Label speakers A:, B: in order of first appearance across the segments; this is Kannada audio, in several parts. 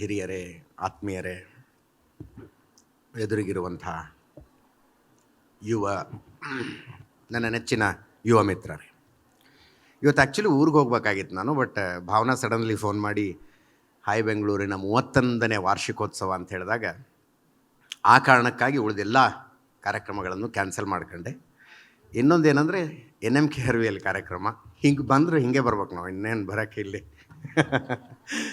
A: ಹಿರಿಯರೇ, ಆತ್ಮೀಯರೇ, ಎದುರಿಗಿರುವಂಥ ಯುವ, ನನ್ನ ನೆಚ್ಚಿನ ಯುವ ಮಿತ್ರರೇ. ಇವತ್ತು ಆ್ಯಕ್ಚುಲಿ ಊರಿಗೆ ಹೋಗ್ಬೇಕಾಗಿತ್ತು ನಾನು ಬಟ್ ಭಾವನಾ ಸಡನ್ಲಿ ಫೋನ್ ಮಾಡಿ ಹಾಯ್ ಬೆಂಗಳೂರಿನ ಮೂವತ್ತೊಂದನೇ ವಾರ್ಷಿಕೋತ್ಸವ ಅಂತ ಹೇಳಿದಾಗ, ಆ ಕಾರಣಕ್ಕಾಗಿ ಉಳಿದೆಲ್ಲ ಕಾರ್ಯಕ್ರಮಗಳನ್ನು ಕ್ಯಾನ್ಸಲ್ ಮಾಡ್ಕೊಂಡೆ. ಇನ್ನೊಂದೇನೆಂದರೆ ಎನ್ ಎಂ ಕೆ ಹರ್ವಿಯಲ್ಲಿ ಕಾರ್ಯಕ್ರಮ. ಹಿಂಗೆ ಬಂದರೆ ಹಿಂಗೆ ಬರ್ಬೇಕು ನಾವು, ಇನ್ನೇನು ಬರೋಕ್ಕೆ ಇಲ್ಲಿ.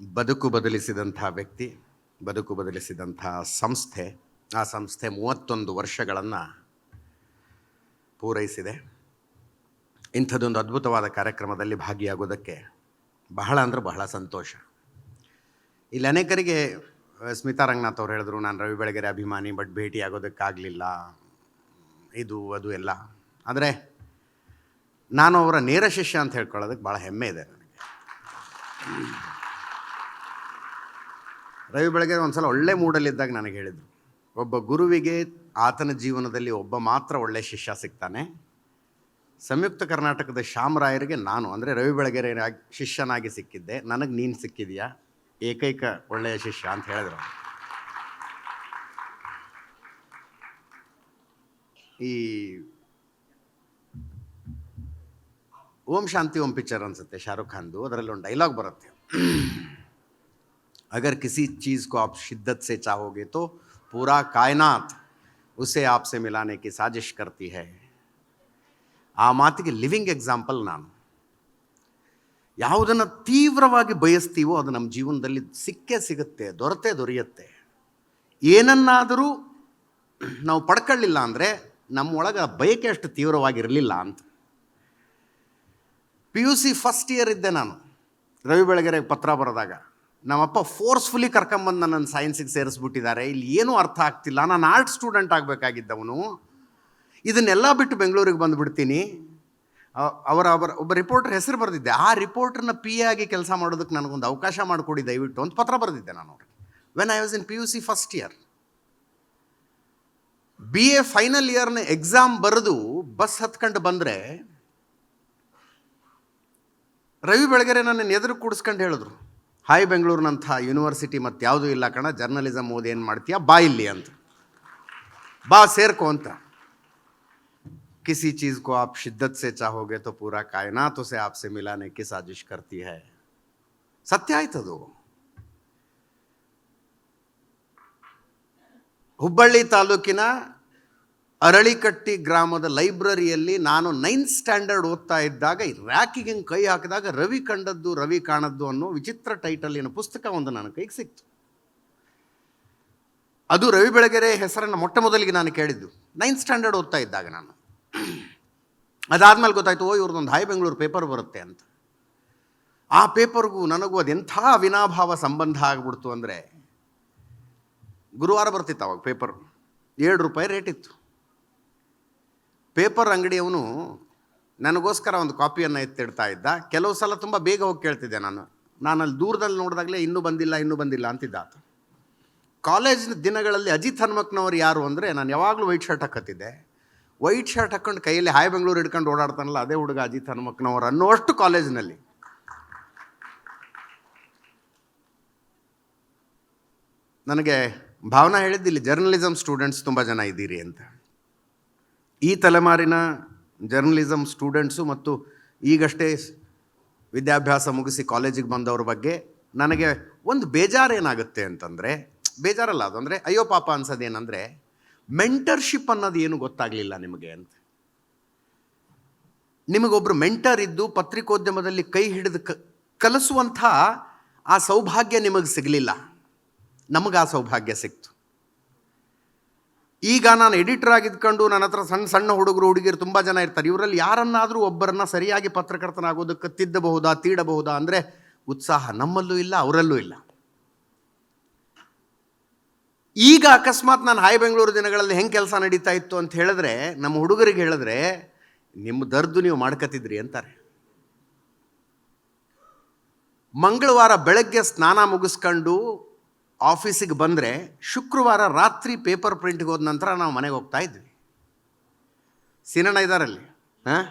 A: ಬದುಕು ಬದಲಿಸಿದಂಥ ವ್ಯಕ್ತಿ, ಬದುಕು ಬದಲಿಸಿದಂಥ ಸಂಸ್ಥೆ, ಆ ಸಂಸ್ಥೆ ಮೂವತ್ತೊಂದು ವರ್ಷಗಳನ್ನು ಪೂರೈಸಿದೆ. ಇಂಥದ್ದೊಂದು ಅದ್ಭುತವಾದ ಕಾರ್ಯಕ್ರಮದಲ್ಲಿ ಭಾಗಿಯಾಗೋದಕ್ಕೆ ಬಹಳ ಅಂದರೆ ಬಹಳ ಸಂತೋಷ. ಇಲ್ಲಿ ಅನೇಕರಿಗೆ ಸ್ಮಿತಾ ರಂಗನಾಥ್ ಅವ್ರು ಹೇಳಿದ್ರು, ನಾನು ರವಿ ಬೆಳಗೆರೆ ಅಭಿಮಾನಿ, ಬಟ್ ಭೇಟಿ ಆಗೋದಕ್ಕಾಗಲಿಲ್ಲ ಇದು, ಅದು ಎಲ್ಲ. ಆದರೆ ನಾನು ಅವರ ನೇರ ಶಿಷ್ಯ ಅಂತ ಹೇಳ್ಕೊಳ್ಳೋದಕ್ಕೆ ಭಾಳ ಹೆಮ್ಮೆ ಇದೆ ನನಗೆ. ರವಿ ಬೆಳಗ್ಗೆ ಒಂದು ಸಲ ಒಳ್ಳೆ ಮೂಡಲ್ಲಿದ್ದಾಗ ನನಗೆ ಹೇಳಿದರು, ಒಬ್ಬ ಗುರುವಿಗೆ ಆತನ ಜೀವನದಲ್ಲಿ ಒಬ್ಬ ಮಾತ್ರ ಒಳ್ಳೆ ಶಿಷ್ಯ ಸಿಗ್ತಾನೆ. ಸಂಯುಕ್ತ ಕರ್ನಾಟಕದ ಶ್ಯಾಮರಾಯರಿಗೆ ನಾನು, ಅಂದರೆ ರವಿ ಬೆಳಗೆರೆ ಶಿಷ್ಯನಾಗಿ ಸಿಕ್ಕಿದ್ದೆ. ನನಗೆ ನೀನು ಸಿಕ್ಕಿದೆಯಾ? ಏಕೈಕ ಒಳ್ಳೆಯ ಶಿಷ್ಯ ಅಂತ ಹೇಳಿದ್ರು ಈ ಓಂ ಶಾಂತಿ, ಓಂ ಪಿಕ್ಚರ್ ಅನಿಸುತ್ತೆ ಶಾರುಖ್ ಖಾನ್ದು. ಅದರಲ್ಲಿ ಒಂದು ಡೈಲಾಗ್ ಬರುತ್ತೆ. ಅಗರ್ ಕಿಸಿ ಚೀಸ್ ಕೋ ಆಪ್ ಶಿದ್ದತ್ ಸೆ ಚಾಹೋಗೆ ತೋ ಪೂರಾ ಕಾಯ್ನಾತ್, ಉಸೆ ಆಪ್ಸೆ ಮಿಲಾನೆ ಕಿ ಸಾಜಿಶ್ ಕರ್ತಿ ಹೇ. ಆ ಮಾತಿಗೆ ಲಿವಿಂಗ್ ಎಕ್ಸಾಂಪಲ್ ನಾನು. ಯಾವುದನ್ನು ತೀವ್ರವಾಗಿ ಬಯಸ್ತೀವೋ ಅದು ನಮ್ಮ ಜೀವನದಲ್ಲಿ ಸಿಕ್ಕೇ ಸಿಗುತ್ತೆ, ದೊರತೆ ದೊರೆಯುತ್ತೆ. ಏನನ್ನಾದರೂ ನಾವು ಪಡ್ಕೊಳ್ಳಿಲ್ಲ ಅಂದರೆ ನಮ್ಮೊಳಗೆ ಬಯಕೆ ಅಷ್ಟು ತೀವ್ರವಾಗಿರಲಿಲ್ಲ ಅಂತ. P U C first year ಇದ್ದೆ ನಾನು, ರವಿ ಬೆಳಗೆರೆ ಪತ್ರ ಬರೆದಾಗ. ನಮ್ಮಪ್ಪ ಫೋರ್ಸ್ಫುಲಿ ಕರ್ಕೊಂಬಂದು ನನ್ನನ್ನು ಸೈನ್ಸಿಗೆ ಸೇರಿಸ್ಬಿಟ್ಟಿದ್ದಾರೆ. ಇಲ್ಲಿ ಏನೂ ಅರ್ಥ ಆಗ್ತಿಲ್ಲ. ನಾನು ಆರ್ಟ್ ಸ್ಟೂಡೆಂಟ್ ಆಗಬೇಕಾಗಿದ್ದವನು. ಇದನ್ನೆಲ್ಲ ಬಿಟ್ಟು ಬೆಂಗಳೂರಿಗೆ ಬಂದುಬಿಡ್ತೀನಿ. ಅವರ ಅವರ, ಒಬ್ಬ ರಿಪೋರ್ಟರ್ ಹೆಸರು ಬರೆದಿದ್ದೆ. ಆ ರಿಪೋರ್ಟರ್ನ ಪಿ ಆಗಿ ಕೆಲಸ ಮಾಡೋದಕ್ಕೆ ನನಗೊಂದು ಅವಕಾಶ ಮಾಡಿಕೊಡಿ ದಯವಿಟ್ಟು ಅಂತ ಪತ್ರ ಬರೆದಿದ್ದೆ ನಾನು ಅವ್ರಿಗೆ. When I was in P U C first year B A final ಇಯರ್ನ exam ಬರೆದು ಬಸ್ ಹತ್ಕೊಂಡು ಬಂದರೆ ರವಿ ಬೆಳಗೆರೆ ನನ್ನನ್ನು ಎದುರು ಕೂಡಿಸ್ಕೊಂಡು ಹೇಳಿದ್ರು ಹಾಯ್ ಬೆಂಗಳೂರಿನಂಥ ಯೂನಿವರ್ಸಿಟಿ ಮತ್ತು ಯಾವುದೂ ಇಲ್ಲ ಕಣ ಜರ್ನಲಿಸಮ್ ಓದಿ ಏನು ಮಾಡ್ತೀಯಾ ಬಾ ಇಲ್ಲಿ ಅಂತ ಬಾ ಸೇರ್ಕೋ ಅಂತ किसी चीज़ को आप शिद्दत से चाहोगे तो पूरा कायनात उसे आपसे मिलाने की साजिश करती है ಸತ್ಯ ಆಯ್ತದು ಹುಬ್ಬಳ್ಳಿ ತಾಲೂಕಿನ ಅರಳಿಕಟ್ಟಿ ಗ್ರಾಮದ ಲೈಬ್ರರಿಯಲ್ಲಿ ನಾನು ನೈನ್ತ್ ಸ್ಟ್ಯಾಂಡರ್ಡ್ ಓದ್ತಾ ಇದ್ದಾಗ ರ್ಯಾಕಿಗೆ ಕೈ ಹಾಕಿದಾಗ ರವಿ ಕಂಡದ್ದು, ರವಿ ಕಾಣದ್ದು ಅನ್ನೋ ವಿಚಿತ್ರ ಟೈಟಲಿನ ಪುಸ್ತಕ ಒಂದು ನನ್ನ ಕೈಗೆ ಸಿಕ್ತು. ಅದು ರವಿ ಬೆಳಗೆರೆ ಹೆಸರನ್ನು ಮೊಟ್ಟ ಮೊದಲಿಗೆ ನಾನು ಕೇಳಿದ್ದು. ನೈನ್ತ್ ಸ್ಟ್ಯಾಂಡರ್ಡ್ ಓದ್ತಾ ಇದ್ದಾಗ ನಾನು. ಅದಾದ್ಮೇಲೆ ಗೊತ್ತಾಯ್ತು, ಓ ಇವ್ರದ್ದೊಂದು ಹಾಯ್ ಬೆಂಗಳೂರು ಪೇಪರ್ ಬರುತ್ತೆ ಅಂತ. ಆ ಪೇಪರ್ಗೂ ನನಗೂ ಅದೆಂಥ ಅವಿನಾಭಾವ ಸಂಬಂಧ ಆಗ್ಬಿಡ್ತು ಅಂದರೆ ಗುರುವಾರ ಬರ್ತಿತ್ತು ಅವಾಗ ಪೇಪರ್. ಏಳು ರೂಪಾಯಿ ರೇಟ್ ಇತ್ತು. ಪೇಪರ್ ಅಂಗಡಿಯವನು ನನಗೋಸ್ಕರ ಒಂದು ಕಾಪಿಯನ್ನು ಎತ್ತಿಡ್ತಾ ಇದ್ದ. ಕೆಲವು ಸಲ ತುಂಬ ಬೇಗ ಹೋಗಿ ಕೇಳ್ತಿದ್ದೆ ನಾನು. ನಾನು ಅಲ್ಲಿ ದೂರದಲ್ಲಿ ನೋಡಿದಾಗಲೇ ಇನ್ನೂ ಬಂದಿಲ್ಲ ಇನ್ನೂ ಬಂದಿಲ್ಲ ಅಂತಿದ್ದ ಆತ. ಕಾಲೇಜಿನ ದಿನಗಳಲ್ಲಿ ಅಜಿತ್ ಹನುಮಕ್ನವರು ಯಾರು ಅಂದರೆ ನಾನು ಯಾವಾಗಲೂ ವೈಟ್ ಶರ್ಟ್ ಹಾಕತ್ತಿದ್ದೆ. ವೈಟ್ ಶರ್ಟ್ ಹಾಕ್ಕೊಂಡು ಕೈಯಲ್ಲಿ ಹಾಯ್ ಬೆಂಗಳೂರು ಹಿಡ್ಕೊಂಡು ಓಡಾಡ್ತಾನಲ್ಲ, ಅದೇ ಹುಡುಗ ಅಜಿತ್ ಹನುಮಕ್ನವ್ರು ಅನ್ನೋಷ್ಟು ಕಾಲೇಜಿನಲ್ಲಿ. ನನಗೆ ಭಾವನಾ ಹೇಳಿದ್ದು ಇಲ್ಲಿ ಜರ್ನಲಿಸಮ್ ಸ್ಟೂಡೆಂಟ್ಸ್ ತುಂಬ ಜನ ಇದ್ದೀರಿ ಅಂತ. ಈ ತಲೆಮಾರಿನ ಜರ್ನಲಿಸಮ್ ಸ್ಟೂಡೆಂಟ್ಸು ಮತ್ತು ಈಗಷ್ಟೇ ವಿದ್ಯಾಭ್ಯಾಸ ಮುಗಿಸಿ ಕಾಲೇಜಿಗೆ ಬಂದವ್ರ ಬಗ್ಗೆ ನನಗೆ ಒಂದು ಬೇಜಾರೇನಾಗುತ್ತೆ ಅಂತಂದರೆ, ಬೇಜಾರಲ್ಲ ಅದು ಅಂದರೆ ಅಯ್ಯೋ ಪಾಪ ಅನ್ಸೋದೇನೆಂದರೆ ಮೆಂಟರ್ಶಿಪ್ ಅನ್ನೋದು ಏನು ಗೊತ್ತಾಗಲಿಲ್ಲ ನಿಮಗೆ ಅಂತ. ನಿಮಗೊಬ್ಬರು ಮೆಂಟರ್ ಇದ್ದು ಪತ್ರಿಕೋದ್ಯಮದಲ್ಲಿ ಕೈ ಹಿಡಿದು ಕ ಕಲಿಸುವಂಥ ಆ ಸೌಭಾಗ್ಯ ನಿಮಗೆ ಸಿಗಲಿಲ್ಲ. ನಮಗೆ ಆ ಸೌಭಾಗ್ಯ ಸಿಕ್ತು. ಈಗ ನಾನು ಎಡಿಟರ್ ಆಗಿದ್ಕೊಂಡು ನನ್ನ ಹತ್ರ ಸಣ್ಣ ಸಣ್ಣ ಹುಡುಗರು ಹುಡುಗಿಯರು ತುಂಬ ಜನ ಇರ್ತಾರೆ. ಇವರಲ್ಲಿ ಯಾರನ್ನಾದರೂ ಒಬ್ಬರನ್ನ ಸರಿಯಾಗಿ ಪತ್ರಕರ್ತನಾಗೋದಕ್ಕೆ ತಿದ್ದಬಹುದಾ, ತೀಡಬಹುದಾ ಅಂದರೆ ಉತ್ಸಾಹ ನಮ್ಮಲ್ಲೂ ಇಲ್ಲ, ಅವರಲ್ಲೂ ಇಲ್ಲ. ಈಗ ಅಕಸ್ಮಾತ್ ನಾನು ಹಾಯ್ ಬೆಂಗಳೂರು ದಿನಗಳಲ್ಲಿ ಹೆಂಗೆ ಕೆಲಸ ನಡೀತಾ ಇತ್ತು ಅಂತ ಹೇಳಿದ್ರೆ, ನಮ್ಮ ಹುಡುಗರಿಗೆ ಹೇಳಿದ್ರೆ, ನಿಮ್ಮ ದರ್ದು ನೀವು ಮಾಡ್ಕತಿದ್ರಿ ಅಂತಾರೆ. ಮಂಗಳವಾರ ಬೆಳಗ್ಗೆ ಸ್ನಾನ ಮುಗಿಸ್ಕೊಂಡು ಆಫೀಸಿಗೆ ಬಂದರೆ ಶುಕ್ರವಾರ ರಾತ್ರಿ ಪೇಪರ್ ಪ್ರಿಂಟ್ಗೆ ಹೋದ ನಂತರ ನಾವು ಮನೆಗೆ ಹೋಗ್ತಾ ಇದ್ವಿ. ಸೀನಣ್ಣ ಇದ್ದಾರಲ್ಲಿ ಹಾಂ?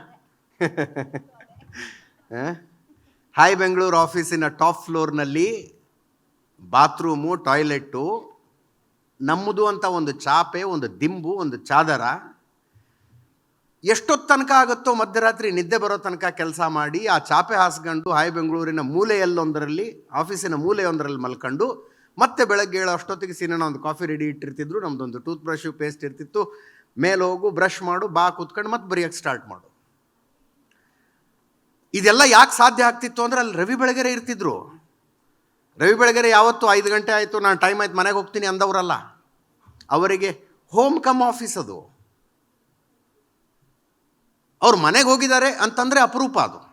A: ಹಾಯ್ ಬೆಂಗಳೂರು ಆಫೀಸಿನ ಟಾಪ್ ಫ್ಲೋರ್ನಲ್ಲಿ ಬಾತ್ರೂಮು, ಟಾಯ್ಲೆಟ್ಟು, ನಮ್ಮದು ಅಂತ ಒಂದು ಚಾಪೆ, ಒಂದು ದಿಂಬು, ಒಂದು ಚಾದರ. ಎಷ್ಟೊತ್ತು ತನಕ ಆಗುತ್ತೋ ಮಧ್ಯರಾತ್ರಿ ನಿದ್ದೆ ಬರೋ ತನಕ ಕೆಲಸ ಮಾಡಿ ಆ ಚಾಪೆ ಹಾಸ್ಕೊಂಡು ಹಾಯ್ ಬೆಂಗಳೂರಿನ ಮೂಲೆಯಲ್ಲೊಂದರಲ್ಲಿ, ಆಫೀಸಿನ ಮೂಲೆಯೊಂದರಲ್ಲಿ ಮಲ್ಕೊಂಡು ಮತ್ತೆ ಬೆಳಗ್ಗೆ ಹೇಳೋ ಅಷ್ಟೊತ್ತಿಗೆ ಸೀನಾನ ಒಂದು ಕಾಫಿ ರೆಡಿ ಇಟ್ಟಿರ್ತಿದ್ರು. ನಮ್ಮದೊಂದು ಟೂತ್ ಬ್ರಷ್ ಪೇಸ್ಟ್ ಇರ್ತಿತ್ತು. ಮೇಲೆ ಹೋಗು ಬ್ರಷ್ ಮಾಡು, ಬಾ ಕೂತ್ಕೊಂಡು ಮತ್ತೆ ಬರೆಯೋಕ್ಕೆ ಸ್ಟಾರ್ಟ್ ಮಾಡು. ಇದೆಲ್ಲ ಯಾಕೆ ಸಾಧ್ಯ ಆಗ್ತಿತ್ತು ಅಂದ್ರೆ ಅಲ್ಲಿ ರವಿ ಬೆಳಗೆರೆ ಇರ್ತಿದ್ರು. ರವಿ ಬೆಳಗೆರೆ ಯಾವತ್ತು ಐದು ಗಂಟೆ ಆಯಿತು, ನಾನು ಟೈಮ್ ಆಯ್ತು, ಮನೆಗೆ ಹೋಗ್ತೀನಿ ಅಂದವರಲ್ಲ. ಅವರಿಗೆ ಹೋಮ್ ಕಮ್ ಆಫೀಸ್ ಅದು. ಅವ್ರು ಮನೆಗೆ ಹೋಗಿದ್ದಾರೆ ಅಂತಂದರೆ ಅಪರೂಪ ಅದು.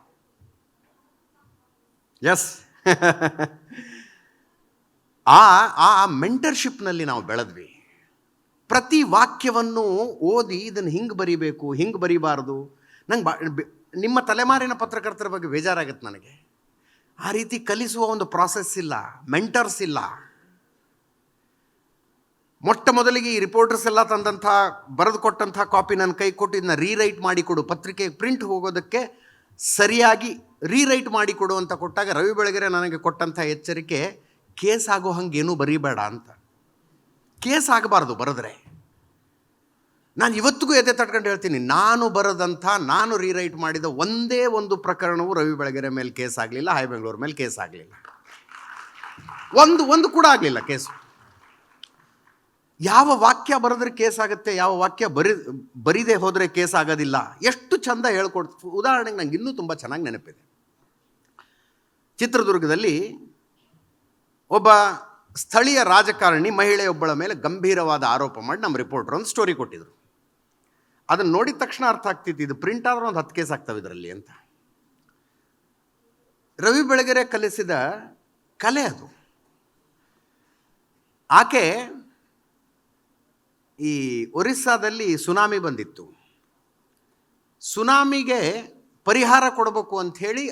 A: ಎಸ್ ಆ ಆ ಮೆಂಟರ್ಶಿಪ್ನಲ್ಲಿ ನಾವು ಬೆಳೆದ್ವಿ. ಪ್ರತಿ ವಾಕ್ಯವನ್ನು ಓದಿ ಇದನ್ನು ಹಿಂಗೆ ಬರಿಬೇಕು, ಹಿಂಗೆ ಬರಿಬಾರ್ದು. ನಂಗೆ ಬಾ ನಿಮ್ಮ ತಲೆಮಾರಿನ ಪತ್ರಕರ್ತರ ಬಗ್ಗೆ ಬೇಜಾರಾಗುತ್ತೆ ನನಗೆ. ಆ ರೀತಿ ಕಲಿಸುವ ಒಂದು ಪ್ರಾಸೆಸ್ ಇಲ್ಲ ಮೆಂಟರ್ಸ್ ಇಲ್ಲ. ಮೊಟ್ಟ ಮೊದಲಿಗೆ ಈ ರಿಪೋರ್ಟರ್ಸ್ ಎಲ್ಲ ತಂದಂಥ, ಬರೆದು ಕೊಟ್ಟಂಥ ಕಾಪಿ ನನ್ನ ಕೈ ಕೊಟ್ಟು ಇದನ್ನ ರೀರೈಟ್ ಮಾಡಿಕೊಡು ಪತ್ರಿಕೆ ಪ್ರಿಂಟ್ ಹೋಗೋದಕ್ಕೆ ಸರಿಯಾಗಿ ರೀರೈಟ್ ಮಾಡಿಕೊಡು ಅಂತ ಕೊಟ್ಟಾಗ ರವಿ ಬೆಳಗೆರೆ ನನಗೆ ಕೊಟ್ಟಂಥ ಎಚ್ಚರಿಕೆ ಕೇಸ್ ಆಗೋ ಹಂಗೇನೂ ಬರೀಬೇಡ ಅಂತ. ಕೇಸ್ ಆಗಬಾರ್ದು ಬರೆದ್ರೆ. ನಾನು ಇವತ್ತಿಗೂ ಎದೆ ತಟ್ಕೊಂಡು ಹೇಳ್ತೀನಿ, ನಾನು ಬರೆದಂಥ, ನಾನು ರೀರೈಟ್ ಮಾಡಿದ ಒಂದೇ ಒಂದು ಪ್ರಕರಣವು ರವಿ ಬೆಳಗೆರೆ ಮೇಲೆ ಕೇಸ್ ಆಗಲಿಲ್ಲ ಬೆಂಗಳೂರು ಮೇಲೆ ಕೇಸ್ ಆಗಲಿಲ್ಲ ಒಂದು ಒಂದು ಕೂಡ ಆಗಲಿಲ್ಲ ಕೇಸು. ಯಾವ ವಾಕ್ಯ ಬರೆದ್ರೆ ಕೇಸ್ ಆಗುತ್ತೆ ಯಾವ ವಾಕ್ಯ ಬರಿ, ಬರೀದೆ ಹೋದರೆ ಕೇಸ್ ಆಗೋದಿಲ್ಲ ಎಷ್ಟು ಚಂದ ಹೇಳ್ಕೊಡ್ತು ಉದಾಹರಣೆಗೆ ನಂಗೆ ಇನ್ನೂ ತುಂಬ ಚೆನ್ನಾಗಿ ನೆನಪಿದೆ. ಚಿತ್ರದುರ್ಗದಲ್ಲಿ ಒಬ್ಬ ಸ್ಥಳೀಯ ರಾಜಕಾರಣಿ ಮಹಿಳೆಯೊಬ್ಬಳ ಮೇಲೆ ಗಂಭೀರವಾದ ಆರೋಪ ಮಾಡಿ ನಮ್ಮ ರಿಪೋರ್ಟರ್ ಒಂದು ಸ್ಟೋರಿ ಕೊಟ್ಟಿದ್ರು. ಅದನ್ನು ನೋಡಿದ ತಕ್ಷಣ ಅರ್ಥ ಆಗ್ತಿತ್ತು, ಇದು ಪ್ರಿಂಟ್ ಆದ್ರೆ ಒಂದು ಹತ್ತು ಕೇಸ್ ಆಗ್ತವೆ ಇದರಲ್ಲಿ ಅಂತ. ರವಿ ಬೆಳಗೆರೆ ಕಲಿಸಿದ ಕಲೆ ಅದು. ಆಕೆ ಈ ಒರಿಸ್ಸಾದಲ್ಲಿ ಸುನಾಮಿ ಬಂದಿತ್ತು. ಸುನಾಮಿಗೆ ಪರಿಹಾರ ಕೊಡಬೇಕು ಅಂಥೇಳಿ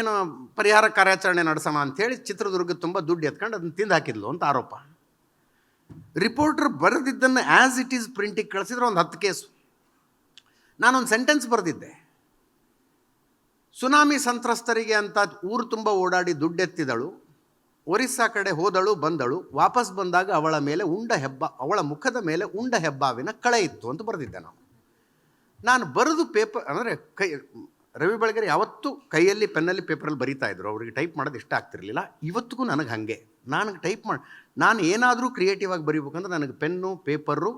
A: ಏನೋ ಪರಿಹಾರ ಕಾರ್ಯಾಚರಣೆ ನಡೆಸೋಣ ಅಂಥೇಳಿ ಚಿತ್ರದುರ್ಗ ತುಂಬ ದುಡ್ಡು ಎತ್ಕೊಂಡು ಅದನ್ನು ತಿಂದು ಹಾಕಿದ್ಲು ಅಂತ ಆರೋಪ. ರಿಪೋರ್ಟರ್ ಬರೆದಿದ್ದನ್ನು ಆ್ಯಸ್ ಇಟ್ ಈಸ್ ಪ್ರಿಂಟಿಗೆ ಕಳಿಸಿದ್ರೆ ಒಂದು ಹತ್ತು ಕೇಸು. ನಾನೊಂದು ಸೆಂಟೆನ್ಸ್ ಬರೆದಿದ್ದೆ. ಸುನಾಮಿ ಸಂತ್ರಸ್ತರಿಗೆ ಅಂತ ಊರು ತುಂಬ ಓಡಾಡಿ ದುಡ್ಡೆತ್ತಿದಳು ಒರಿಸ್ಸಾ ಕಡೆ ಹೋದಳು, ಬಂದಳು. ವಾಪಸ್ ಬಂದಾಗ ಅವಳ ಮೇಲೆ ಉಂಡ ಹೆಬ್ಬ, ಅವಳ ಮುಖದ ಮೇಲೆ ಉಂಡ ಹೆಬ್ಬಾವಿನ ಕಳೆ ಇತ್ತು ಅಂತ ಬರೆದಿದ್ದೆ ನಾವು. ನಾನು ಬರೆದು ಪೇಪರ್ ಅಂದರೆ ಕೈ ರವಿ ಬೆಳಗೆರೆ ಯಾವತ್ತೂ ಕೈಯಲ್ಲಿ ಪೆನ್ನಲ್ಲಿ ಪೇಪರಲ್ಲಿ ಬರಿತಾ ಇದ್ರು. ಅವರಿಗೆ ಟೈಪ್ ಮಾಡೋದು ಇಷ್ಟ ಆಗ್ತಿರಲಿಲ್ಲ. ಇವತ್ತಿಗೂ ನನಗೆ ಹಾಗೆ. ನನಗೆ ಟೈಪ್ ಮಾಡಿ, ನಾನು ಏನಾದರೂ ಕ್ರಿಯೇಟಿವ್ ಆಗಿ ಬರಿಬೇಕಂದ್ರೆ ನನಗೆ ಪೆನ್ನು, ಪೇಪರು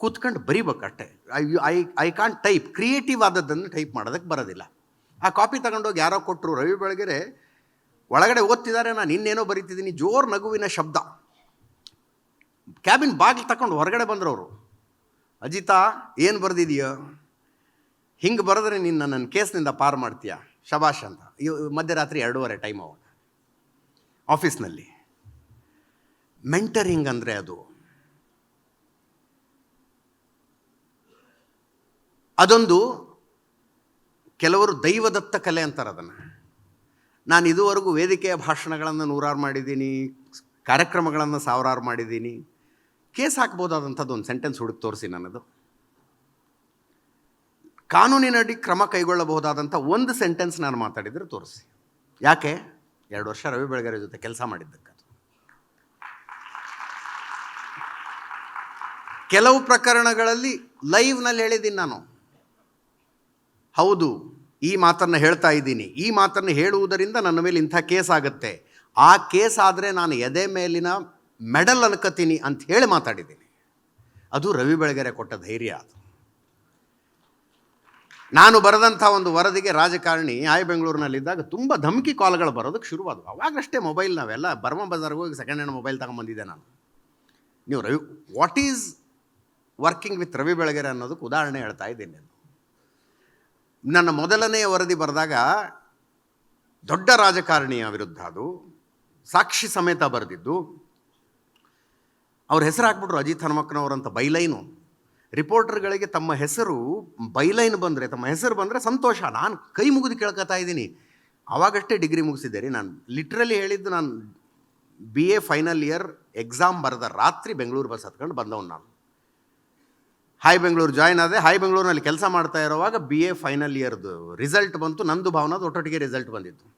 A: ಕೂತ್ಕೊಂಡು ಬರಿಬೇಕಷ್ಟೆ. I I I can't type. Creative ಆದದ್ದನ್ನು type ಮಾಡೋದಕ್ಕೆ ಬರೋದಿಲ್ಲ. ಆ ಕಾಪಿ ತಗೊಂಡೋಗಿ ಯಾರೋ ಕೊಟ್ಟರು ರವಿ ಬೆಳಗೆರೆ, ಒಳಗಡೆ ಓದ್ತಿದ್ದಾರೆ ನಾನು ಇನ್ನೇನೋ ಬರೀತಿದ್ದೀನಿ ಜೋರು ನಗುವಿನ ಶಬ್ದ. ಕ್ಯಾಬಿನ್ ಬಾಗಿಲು ತಗೊಂಡು ಹೊರಗಡೆ ಬಂದರು ಅವರು ಅಜಿತಾ, ಏನು ಬರೆದಿದೆಯೋ? ಹಿಂಗೆ ಬರೆದ್ರೆ ನೀನು ನನ್ನ ಕೇಸ್ನಿಂದ ಪಾರು ಮಾಡ್ತೀಯಾ? ಶಬಾಷ್ ಅಂತ. ಮಧ್ಯರಾತ್ರಿ ಎರಡೂವರೆ ಟೈಮ್ ಅವಾಗ ಆಫೀಸ್ನಲ್ಲಿ ಮೆಂಟರಿಂಗ್ ಅಂದರೆ ಅದು. ಅದೊಂದು ಕೆಲವರು ದೈವದತ್ತ ಕಲೆ ಅಂತಾರೆ ಅದನ್ನು. ನಾನು ಇದುವರೆಗೂ ವೇದಿಕೆಯ ಭಾಷಣಗಳನ್ನು ನೂರಾರು ಮಾಡಿದ್ದೀನಿ, ಕಾರ್ಯಕ್ರಮಗಳನ್ನು ಸಾವಿರಾರು ಮಾಡಿದ್ದೀನಿ. ಕೇಸ್ ಹಾಕ್ಬೋದಾದಂಥದ್ದು ಒಂದು ಸೆಂಟೆನ್ಸ್ ಹುಡುಕಿ ತೋರಿಸಿ ನನ್ನದು. ಕಾನೂನಿನಡಿ ಕ್ರಮ ಕೈಗೊಳ್ಳಬಹುದಾದಂಥ ಒಂದು ಸೆಂಟೆನ್ಸ್ ನಾನು ಮಾತಾಡಿದರೆ ತೋರಿಸಿ. ಯಾಕೆ? ಎರಡು ವರ್ಷ ರವಿ ಬೆಳಗೆರೆ ಜೊತೆ ಕೆಲಸ ಮಾಡಿದ್ದಕ್ಕೆ. ಕೆಲವು ಪ್ರಕರಣಗಳಲ್ಲಿ ಲೈವ್ನಲ್ಲಿ ಹೇಳಿದ್ದೀನಿ ನಾನು. ಹೌದು, ಈ ಮಾತನ್ನು ಹೇಳ್ತಾ ಇದ್ದೀನಿ. ಈ ಮಾತನ್ನು ಹೇಳುವುದರಿಂದ ನನ್ನ ಮೇಲೆ ಇಂಥ ಕೇಸ್ ಆಗುತ್ತೆ. ಆ ಕೇಸ್ ಆದರೆ ನಾನು ಎದೆ ಮೇಲಿನ ಮೆಡಲ್ ಅನ್ಕೋತೀನಿ ಅಂತ ಹೇಳಿ ಮಾತಾಡಿದ್ದೀನಿ. ಅದು ರವಿ ಬೆಳಗೆರೆ ಕೊಟ್ಟ ಧೈರ್ಯ ಅದು. ನಾನು ಬರೆದಂಥ ಒಂದು ವರದಿಗೆ ರಾಜಕಾರಣಿ ಆಯ್ ಬೆಂಗಳೂರಿನಲ್ಲಿದ್ದಾಗ ತುಂಬ ಧಮಕಿ ಕಾಲ್ಗಳು ಬರೋದಕ್ಕೆ ಶುರುವಾದವು. ಅವಾಗಷ್ಟೇ ಮೊಬೈಲ್ ನಾವೆಲ್ಲ ಬರ್ಮ ಬಜಾರ್ಗೆ ಹೋಗಿ ಸೆಕೆಂಡ್ ಹ್ಯಾಂಡ್ ಮೊಬೈಲ್ ತಗೊಂಬಂದಿದ್ದೆ ನಾನು. ನೀವು Ravi what is working with Ravi Belagere ಅನ್ನೋದಕ್ಕೆ ಉದಾಹರಣೆ ಹೇಳ್ತಾ ಇದ್ದೀನಿ ನಾನು. ನನ್ನ ಮೊದಲನೆಯ ವರದಿ ಬರೆದಾಗ ದೊಡ್ಡ ರಾಜಕಾರಣಿಯ ವಿರುದ್ಧ ಅದು, ಸಾಕ್ಷಿ ಸಮೇತ ಬರೆದಿದ್ದು. ಅವ್ರ ಹೆಸರು ಹಾಕ್ಬಿಟ್ರು ಅಜಿತ್ ಹನುಮಕ್ಕನವರಂತ ಬೈಲೈನು. ರಿಪೋರ್ಟರ್ಗಳಿಗೆ ತಮ್ಮ ಹೆಸರು ಬೈಲೈನ್ ಬಂದರೆ, ತಮ್ಮ ಹೆಸರು ಬಂದರೆ ಸಂತೋಷ. ನಾನು ಕೈ ಮುಗಿದು ಕೇಳ್ಕೊತಾ ಇದ್ದೀನಿ. ಆವಾಗಷ್ಟೇ ಡಿಗ್ರಿ ಮುಗಿಸಿದ್ದೆ ರೀ ನಾನು. ಲಿಟ್ರಲಿ ಹೇಳಿದ್ದು ನಾನು B A final year exam ಬರೆದ ರಾತ್ರಿ ಬೆಂಗಳೂರು ಬಸ್ ಹತ್ಕೊಂಡು ಬಂದವನು ನಾನು. ಹಾಯ್ ಬೆಂಗಳೂರು, ಜಾಯ್ನ್ ಆದೆ. ಹಾಯ್ ಬೆಂಗಳೂರಿನಲ್ಲಿ ಕೆಲಸ ಮಾಡ್ತಾ ಇರೋವಾಗ ಬಿ ಎ ಫೈನಲ್ ಇಯರ್ದು ರಿಸಲ್ಟ್ ಬಂತು. ನಂದು ಭಾವನದು ಒಟ್ಟೊಟ್ಟಿಗೆ ರಿಸಲ್ಟ್ ಬಂದಿತ್ತು.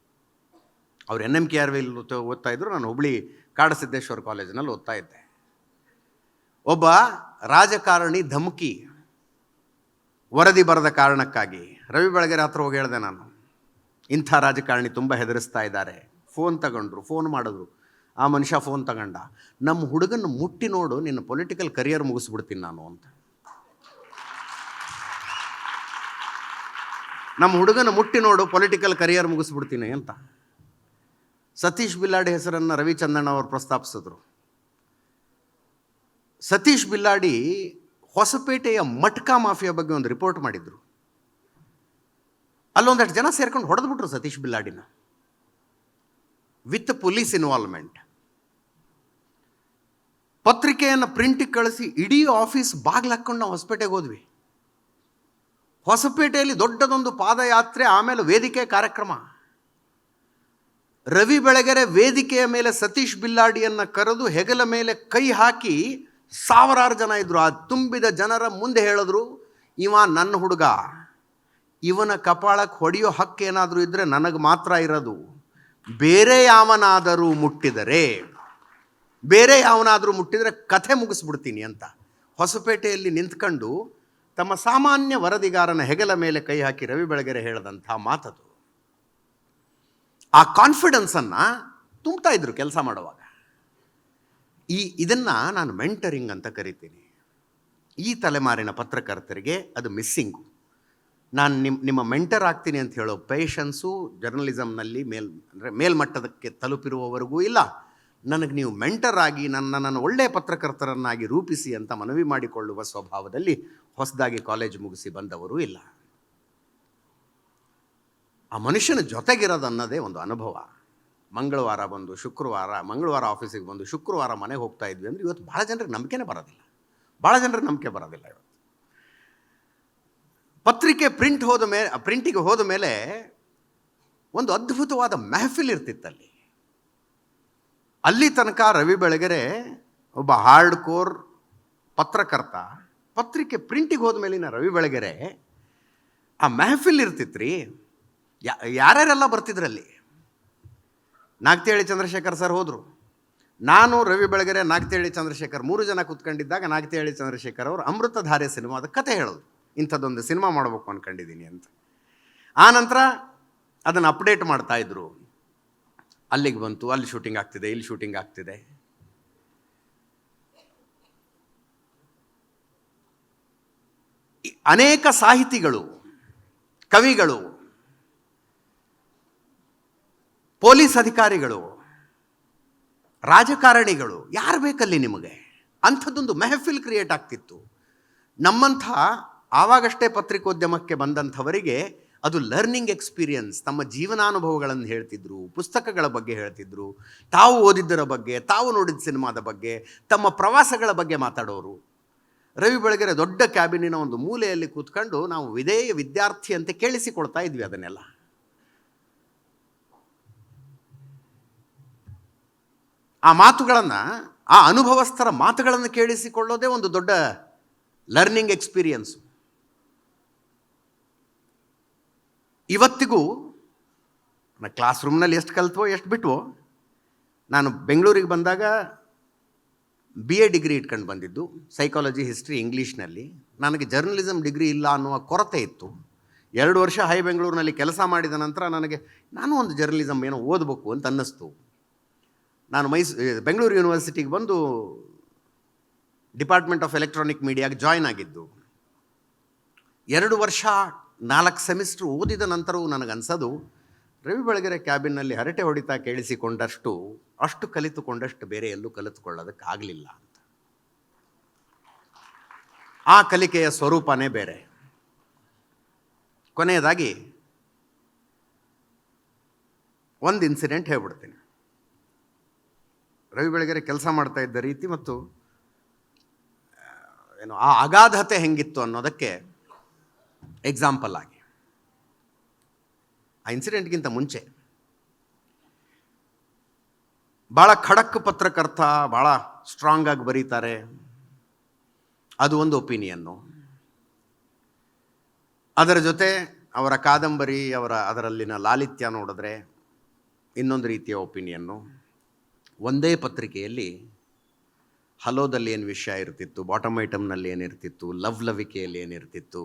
A: ಅವ್ರು ಎನ್ ಎಂ ಕೆ ಆರ್ ವಿಲ್ ಓದ್ತಾ ಇದ್ದರು ನಾನು ಹುಬ್ಳಿ ಕಾಡಸಿದ್ದೇಶ್ವರ ಕಾಲೇಜಿನಲ್ಲಿ ಓದ್ತಾ ಇದ್ದೆ. ಒಬ್ಬ ರಾಜಕಾರಣಿ ಧಮಕಿ ವರದಿ ಬರೆದ ಕಾರಣಕ್ಕಾಗಿ. ರವಿ ಬೆಳಗ್ಗೆ ಹತ್ರ ಹೋಗಿ ಹೇಳಿದೆ ನಾನು. ಇಂಥ ರಾಜಕಾರಣಿ ತುಂಬ ಹೆದರಿಸ್ತಾ ಇದ್ದಾರೆ. ಫೋನ್ ತಗೊಂಡ್ರು, ಫೋನ್ ಮಾಡಿದ್ರು. ಆ ಮನುಷ್ಯ ಫೋನ್ ತಗೊಂಡ. ನಮ್ಮ ಹುಡುಗನ ಮುಟ್ಟಿ ನೋಡು, ನಿನ್ನ ಪೊಲಿಟಿಕಲ್ ಕರಿಯರ್ ಮುಗಿಸ್ಬಿಡ್ತೀನಿ ನಾನು ಅಂತ. ನಮ್ಮ ಹುಡುಗನ ಮುಟ್ಟಿ ನೋಡು ಪೊಲಿಟಿಕಲ್ ಕರಿಯರ್ ಮುಗಿಸ್ಬಿಡ್ತೀನಿ ಅಂತ. ಸತೀಶ್ ಬಿಲ್ಲಾಡಿ ಹೆಸರನ್ನು ರವಿಚಂದ್ರನ್ ಅವರು ಪ್ರಸ್ತಾಪಿಸಿದ್ರು. ಸತೀಶ್ ಬಿಲ್ಲಾಡಿ ಹೊಸಪೇಟೆಯ ಮಟ್ಕಾ ಮಾಫಿಯಾ ಬಗ್ಗೆ ಒಂದು ರಿಪೋರ್ಟ್ ಮಾಡಿದ್ರು. ಅಲ್ಲೊಂದಷ್ಟು ಜನ ಸೇರ್ಕೊಂಡು ಹೊಡೆದ್ಬಿಟ್ರು ಸತೀಶ್ ಬಿಲ್ಲಾಡಿನ. With police involvement. ಪತ್ರಿಕೆಯನ್ನು ಪ್ರಿಂಟಿಗೆ ಕಳಿಸಿ ಇಡೀ ಆಫೀಸ್ ಬಾಗ್ಲು ಹಾಕ್ಕೊಂಡು ನಾವು ಹೊಸಪೇಟೆಗೆ ಹೋದ್ವಿ. ಹೊಸಪೇಟೆಯಲ್ಲಿ ದೊಡ್ಡದೊಂದು ಪಾದಯಾತ್ರೆ, ಆಮೇಲೆ ವೇದಿಕೆ ಕಾರ್ಯಕ್ರಮ. ರವಿ ಬೆಳಗೆರೆ ವೇದಿಕೆಯ ಮೇಲೆ ಸತೀಶ್ ಬಿಲ್ಲಾಡಿಯನ್ನು ಕರೆದು ಹೆಗಲ ಮೇಲೆ ಕೈ ಹಾಕಿ ಸಾವಿರಾರು ಜನ ಇದ್ದರು ಆ ತುಂಬಿದ ಜನರ ಮುಂದೆ ಹೇಳಿದ್ರು, ಇವ ನನ್ನ ಹುಡುಗ. ಇವನ ಕಪಾಳಕ್ಕೆ ಹೊಡೆಯೋ ಹಕ್ಕು ಏನಾದರೂ ಇದ್ದರೆ ನನಗೆ ಮಾತ್ರ ಇರೋದು. ಬೇರೆ ಯಾವನಾದರೂ ಮುಟ್ಟಿದರೆ, ಬೇರೆ ಯಾವನಾದರೂ ಮುಟ್ಟಿದರೆ ಕಥೆ ಮುಗಿಸ್ಬಿಡ್ತೀನಿ ಅಂತ ಹೊಸಪೇಟೆಯಲ್ಲಿ ನಿಂತ್ಕೊಂಡು ತಮ್ಮ ಸಾಮಾನ್ಯ ವರದಿಗಾರನ ಹೆಗಲ ಮೇಲೆ ಕೈ ಹಾಕಿ ರವಿ ಬೆಳಗೆರೆ ಹೇಳಿದಂಥ ಮಾತದು. ಆ ಕಾನ್ಫಿಡೆನ್ಸನ್ನು ತುಂಬ್ತಾ ಇದ್ರು ಕೆಲಸ ಮಾಡುವಾಗ. ಈ ಇದನ್ನು ನಾನು ಮೆಂಟರಿಂಗ್ ಅಂತ ಕರಿತೀನಿ. ಈ ತಲೆಮಾರಿನ ಪತ್ರಕರ್ತರಿಗೆ ಅದು ಮಿಸ್ಸಿಂಗು ನಾನು ನಿಮ್ಮ ನಿಮ್ಮ ಮೆಂಟರ್ ಆಗ್ತೀನಿ ಅಂತ ಹೇಳೋ ಪೇಷನ್ಸು ಜರ್ನಲಿಸಮ್ನಲ್ಲಿ ಮೇಲ್, ಅಂದರೆ ಮೇಲ್ಮಟ್ಟದಕ್ಕೆ ತಲುಪಿರುವವರೆಗೂ ಇಲ್ಲ. ನನಗೆ ನೀವು ಮೆಂಟರ್ ಆಗಿ ನನ್ನ ನನ್ನ ಒಳ್ಳೆಯ ಪತ್ರಕರ್ತರನ್ನಾಗಿ ರೂಪಿಸಿ ಅಂತ ಮನವಿ ಮಾಡಿಕೊಳ್ಳುವ ಸ್ವಭಾವದಲ್ಲಿ ಹೊಸದಾಗಿ ಕಾಲೇಜ್ ಮುಗಿಸಿ ಬಂದವರು ಇಲ್ಲ. ಆ ಮನುಷ್ಯನ ಜೊತೆಗಿರೋದು ಅನ್ನೋದೇ ಒಂದು ಅನುಭವ. ಮಂಗಳವಾರ ಬಂದು, ಶುಕ್ರವಾರ, ಮಂಗಳವಾರ ಆಫೀಸಿಗೆ ಬಂದು, ಶುಕ್ರವಾರ ಮನೆಗೆ ಹೋಗ್ತಾ ಇದ್ವಿ ಅಂದರೆ ಇವತ್ತು ಭಾಳ ಜನರಿಗೆ ನಂಬಿಕೆನೇ ಬರೋದಿಲ್ಲ. ಭಾಳ ಜನರಿಗೆ ನಂಬಿಕೆ ಬರೋದಿಲ್ಲ ಇವತ್ತು. ಪತ್ರಿಕೆ ಪ್ರಿಂಟ್ ಹೋದ ಮೇಲೆ ಪ್ರಿಂಟಿಗೆ ಹೋದ ಮೇಲೆ ಒಂದು ಅದ್ಭುತವಾದ ಮೆಹಫಿಲ್ ಇರ್ತಿತ್ತಲ್ಲಿ ಅಲ್ಲಿ. ತನಕ ರವಿ ಬೆಳಗೆರೆ ಒಬ್ಬ ಹಾರ್ಡ್ ಕೋರ್ ಪತ್ರಕರ್ತ, ಪತ್ರಿಕೆ ಪ್ರಿಂಟಿಗೆ ಹೋದ ಮೇಲಿನ ರವಿ ಬೆಳಗೆರೆ, ಆ ಮೆಹಫಿಲ್ ಇರ್ತಿತ್ರಿ, ಯಾ, ಯಾರ್ಯಾರೆಲ್ಲ ಬರ್ತಿದ್ರಲ್ಲಿ? ನಾಗ್ತೇಳಿ ಚಂದ್ರಶೇಖರ್ ಸರ್ ಹೋದರು. ನಾನು ರವಿ ಬೆಳಗೆರೆ ನಾಗ್ತೇಳಿ ಚಂದ್ರಶೇಖರ್ ಮೂರು ಜನ ಕೂತ್ಕೊಂಡಿದ್ದಾಗ ನಾಗ್ತೇಳಿ ಚಂದ್ರಶೇಖರ್ ಅವರು ಅಮೃತಧಾರೆ ಸಿನಿಮಾದ ಕತೆ ಹೇಳೋದು. ಇಂಥದ್ದೊಂದು ಸಿನಿಮಾ ಮಾಡಬೇಕು ಅಂದ್ಕೊಂಡಿದ್ದೀನಿ ಅಂತ. ಆನಂತರ ನಂತರ ಅದನ್ನು ಅಪ್ಡೇಟ್ ಮಾಡ್ತಾಯಿದ್ರು ಅಲ್ಲಿಗೆ ಬಂತು, ಅಲ್ಲಿ ಶೂಟಿಂಗ್ ಆಗ್ತಿದೆ, ಇಲ್ಲಿ ಶೂಟಿಂಗ್ ಆಗ್ತಿದೆ. ಅನೇಕ ಸಾಹಿತಿಗಳು, ಕವಿಗಳು ಪೊಲೀಸ್ ಅಧಿಕಾರಿಗಳು, ರಾಜಕಾರಣಿಗಳು, ಯಾರು ಬೇಕಲ್ಲಿ ನಿಮಗೆ? ಅಂಥದ್ದೊಂದು ಮೆಹಫಿಲ್ ಕ್ರಿಯೇಟ್ ಆಗ್ತಿತ್ತು. ನಮ್ಮಂಥ ಆವಾಗಷ್ಟೇ ಪತ್ರಿಕೋದ್ಯಮಕ್ಕೆ ಬಂದಂಥವರಿಗೆ ಅದು ಲರ್ನಿಂಗ್ ಎಕ್ಸ್ಪೀರಿಯನ್ಸ್, ತಮ್ಮ ಜೀವನಾನುಭವಗಳನ್ನು ಹೇಳ್ತಿದ್ರು, ಪುಸ್ತಕಗಳ ಬಗ್ಗೆ ಹೇಳ್ತಿದ್ರು, ತಾವು ಓದಿದ್ದರ ಬಗ್ಗೆ, ತಾವು ನೋಡಿದ ಸಿನಿಮಾದ ಬಗ್ಗೆ, ತಮ್ಮ ಪ್ರವಾಸಗಳ ಬಗ್ಗೆ ಮಾತಾಡೋರು. ರವಿ ಬೆಳಗೆರೆ ದೊಡ್ಡ ಕ್ಯಾಬಿನಿನ ಒಂದು ಮೂಲೆಯಲ್ಲಿ ಕೂತ್ಕೊಂಡು ನಾವು ವಿಧೇಯ ವಿದ್ಯಾರ್ಥಿ ಅಂತ ಕೇಳಿಸಿಕೊಳ್ತಾ ಇದ್ವಿ ಅದನ್ನೆಲ್ಲ. ಆ ಮಾತುಗಳನ್ನು, ಆ ಅನುಭವಸ್ಥರ ಮಾತುಗಳನ್ನು ಕೇಳಿಸಿಕೊಳ್ಳೋದೇ ಒಂದು ದೊಡ್ಡ ಲರ್ನಿಂಗ್ ಎಕ್ಸ್ಪೀರಿಯನ್ಸು ಇವತ್ತಿಗೂ ನಾನು ಕ್ಲಾಸ್ ರೂಮ್ನಲ್ಲಿ ಎಷ್ಟು ಕಲ್ತವೋ, ಎಷ್ಟು ಬಿಟ್ವೋ, ನಾನು ಬೆಂಗಳೂರಿಗೆ ಬಂದಾಗ ಬಿ ಎ ಡಿಗ್ರಿ ಇಟ್ಕೊಂಡು ಬಂದಿದ್ದು ಸೈಕಾಲಜಿ ಹಿಸ್ಟ್ರಿ ಇಂಗ್ಲೀಷ್ನಲ್ಲಿ ನನಗೆ ಜರ್ನಲಿಸಮ್ ಡಿಗ್ರಿ ಇಲ್ಲ ಅನ್ನುವ ಕೊರತೆ ಇತ್ತು. ಎರಡು ವರ್ಷ ಹೈ ಬೆಂಗಳೂರಿನಲ್ಲಿ ಕೆಲಸ ಮಾಡಿದ ನಂತರ ನನಗೆ, ನಾನು ಒಂದು ಜರ್ನಲಿಸಮ್ ಏನೋ ಓದಬೇಕು ಅಂತ ಅನ್ನಿಸ್ತು. ನಾನು ಮೈಸ್ ಬೆಂಗಳೂರು ಯೂನಿವರ್ಸಿಟಿಗೆ ಬಂದು ಡಿಪಾರ್ಟ್ಮೆಂಟ್ ಆಫ್ ಎಲೆಕ್ಟ್ರಾನಿಕ್ ಮೀಡಿಯಾಗೆ ಜಾಯ್ನ್ ಆಗಿದ್ದು, ಎರಡು ವರ್ಷ, ನಾಲ್ಕು ಸೆಮಿಸ್ಟ್ರ್ ಓದಿದ ನಂತರವೂ ನನಗನ್ಸೋದು ರವಿ ಬೆಳಗೆರೆ ಕ್ಯಾಬಿನ್ನಲ್ಲಿ ಹರಟೆ ಹೊಡಿತಾ ಕೇಳಿಸಿಕೊಂಡಷ್ಟು, ಅಷ್ಟು ಕಲಿತುಕೊಂಡಷ್ಟು ಬೇರೆ ಎಲ್ಲೂ ಕಲಿತುಕೊಳ್ಳೋದಕ್ಕಾಗಲಿಲ್ಲ ಅಂತ. ಆ ಕಲಿಕೆಯ ಸ್ವರೂಪನೇ ಬೇರೆ. ಕೊನೆಯದಾಗಿ, ಒಂದು ಇನ್ಸಿಡೆಂಟ್ ಹೇಳ್ಬಿಡ್ತೀನಿ. ರವಿ ಬೆಳಗೆರೆ ಕೆಲಸ ಮಾಡ್ತಾ ಇದ್ದ ರೀತಿ ಮತ್ತು ಏನು, ಆ ಅಗಾಧತೆ ಹೆಂಗಿತ್ತು ಅನ್ನೋದಕ್ಕೆ ಎಕ್ಸಾಂಪಲ್ ಆಗಿ. ಆ ಇನ್ಸಿಡೆಂಟ್ಗಿಂತ ಮುಂಚೆ. ಭಾಳ ಖಡಕ್ ಪತ್ರಕರ್ತ ಭಾಳ ಸ್ಟ್ರಾಂಗ್ ಆಗಿ ಬರೀತಾರೆ. ಅದು ಒಂದು ಒಪಿನಿಯನ್ನು ಅದರ ಜೊತೆ ಅವರ ಕಾದಂಬರಿ, ಅವರ ಅದರಲ್ಲಿನ ಲಾಲಿತ್ಯ ನೋಡಿದ್ರೆ ಇನ್ನೊಂದು ರೀತಿಯ ಒಪಿನಿಯನ್ನು ಒಂದೇ ಪತ್ರಿಕೆಯಲ್ಲಿ ಹಲೋದಲ್ಲಿ ಏನು ವಿಷಯ ಇರ್ತಿತ್ತು ಬಾಟಮ್ ಐಟಮ್ನಲ್ಲಿ ಏನಿರ್ತಿತ್ತು ಲವ್ ಲವಿಕೆಯಲ್ಲಿ ಏನಿರ್ತಿತ್ತು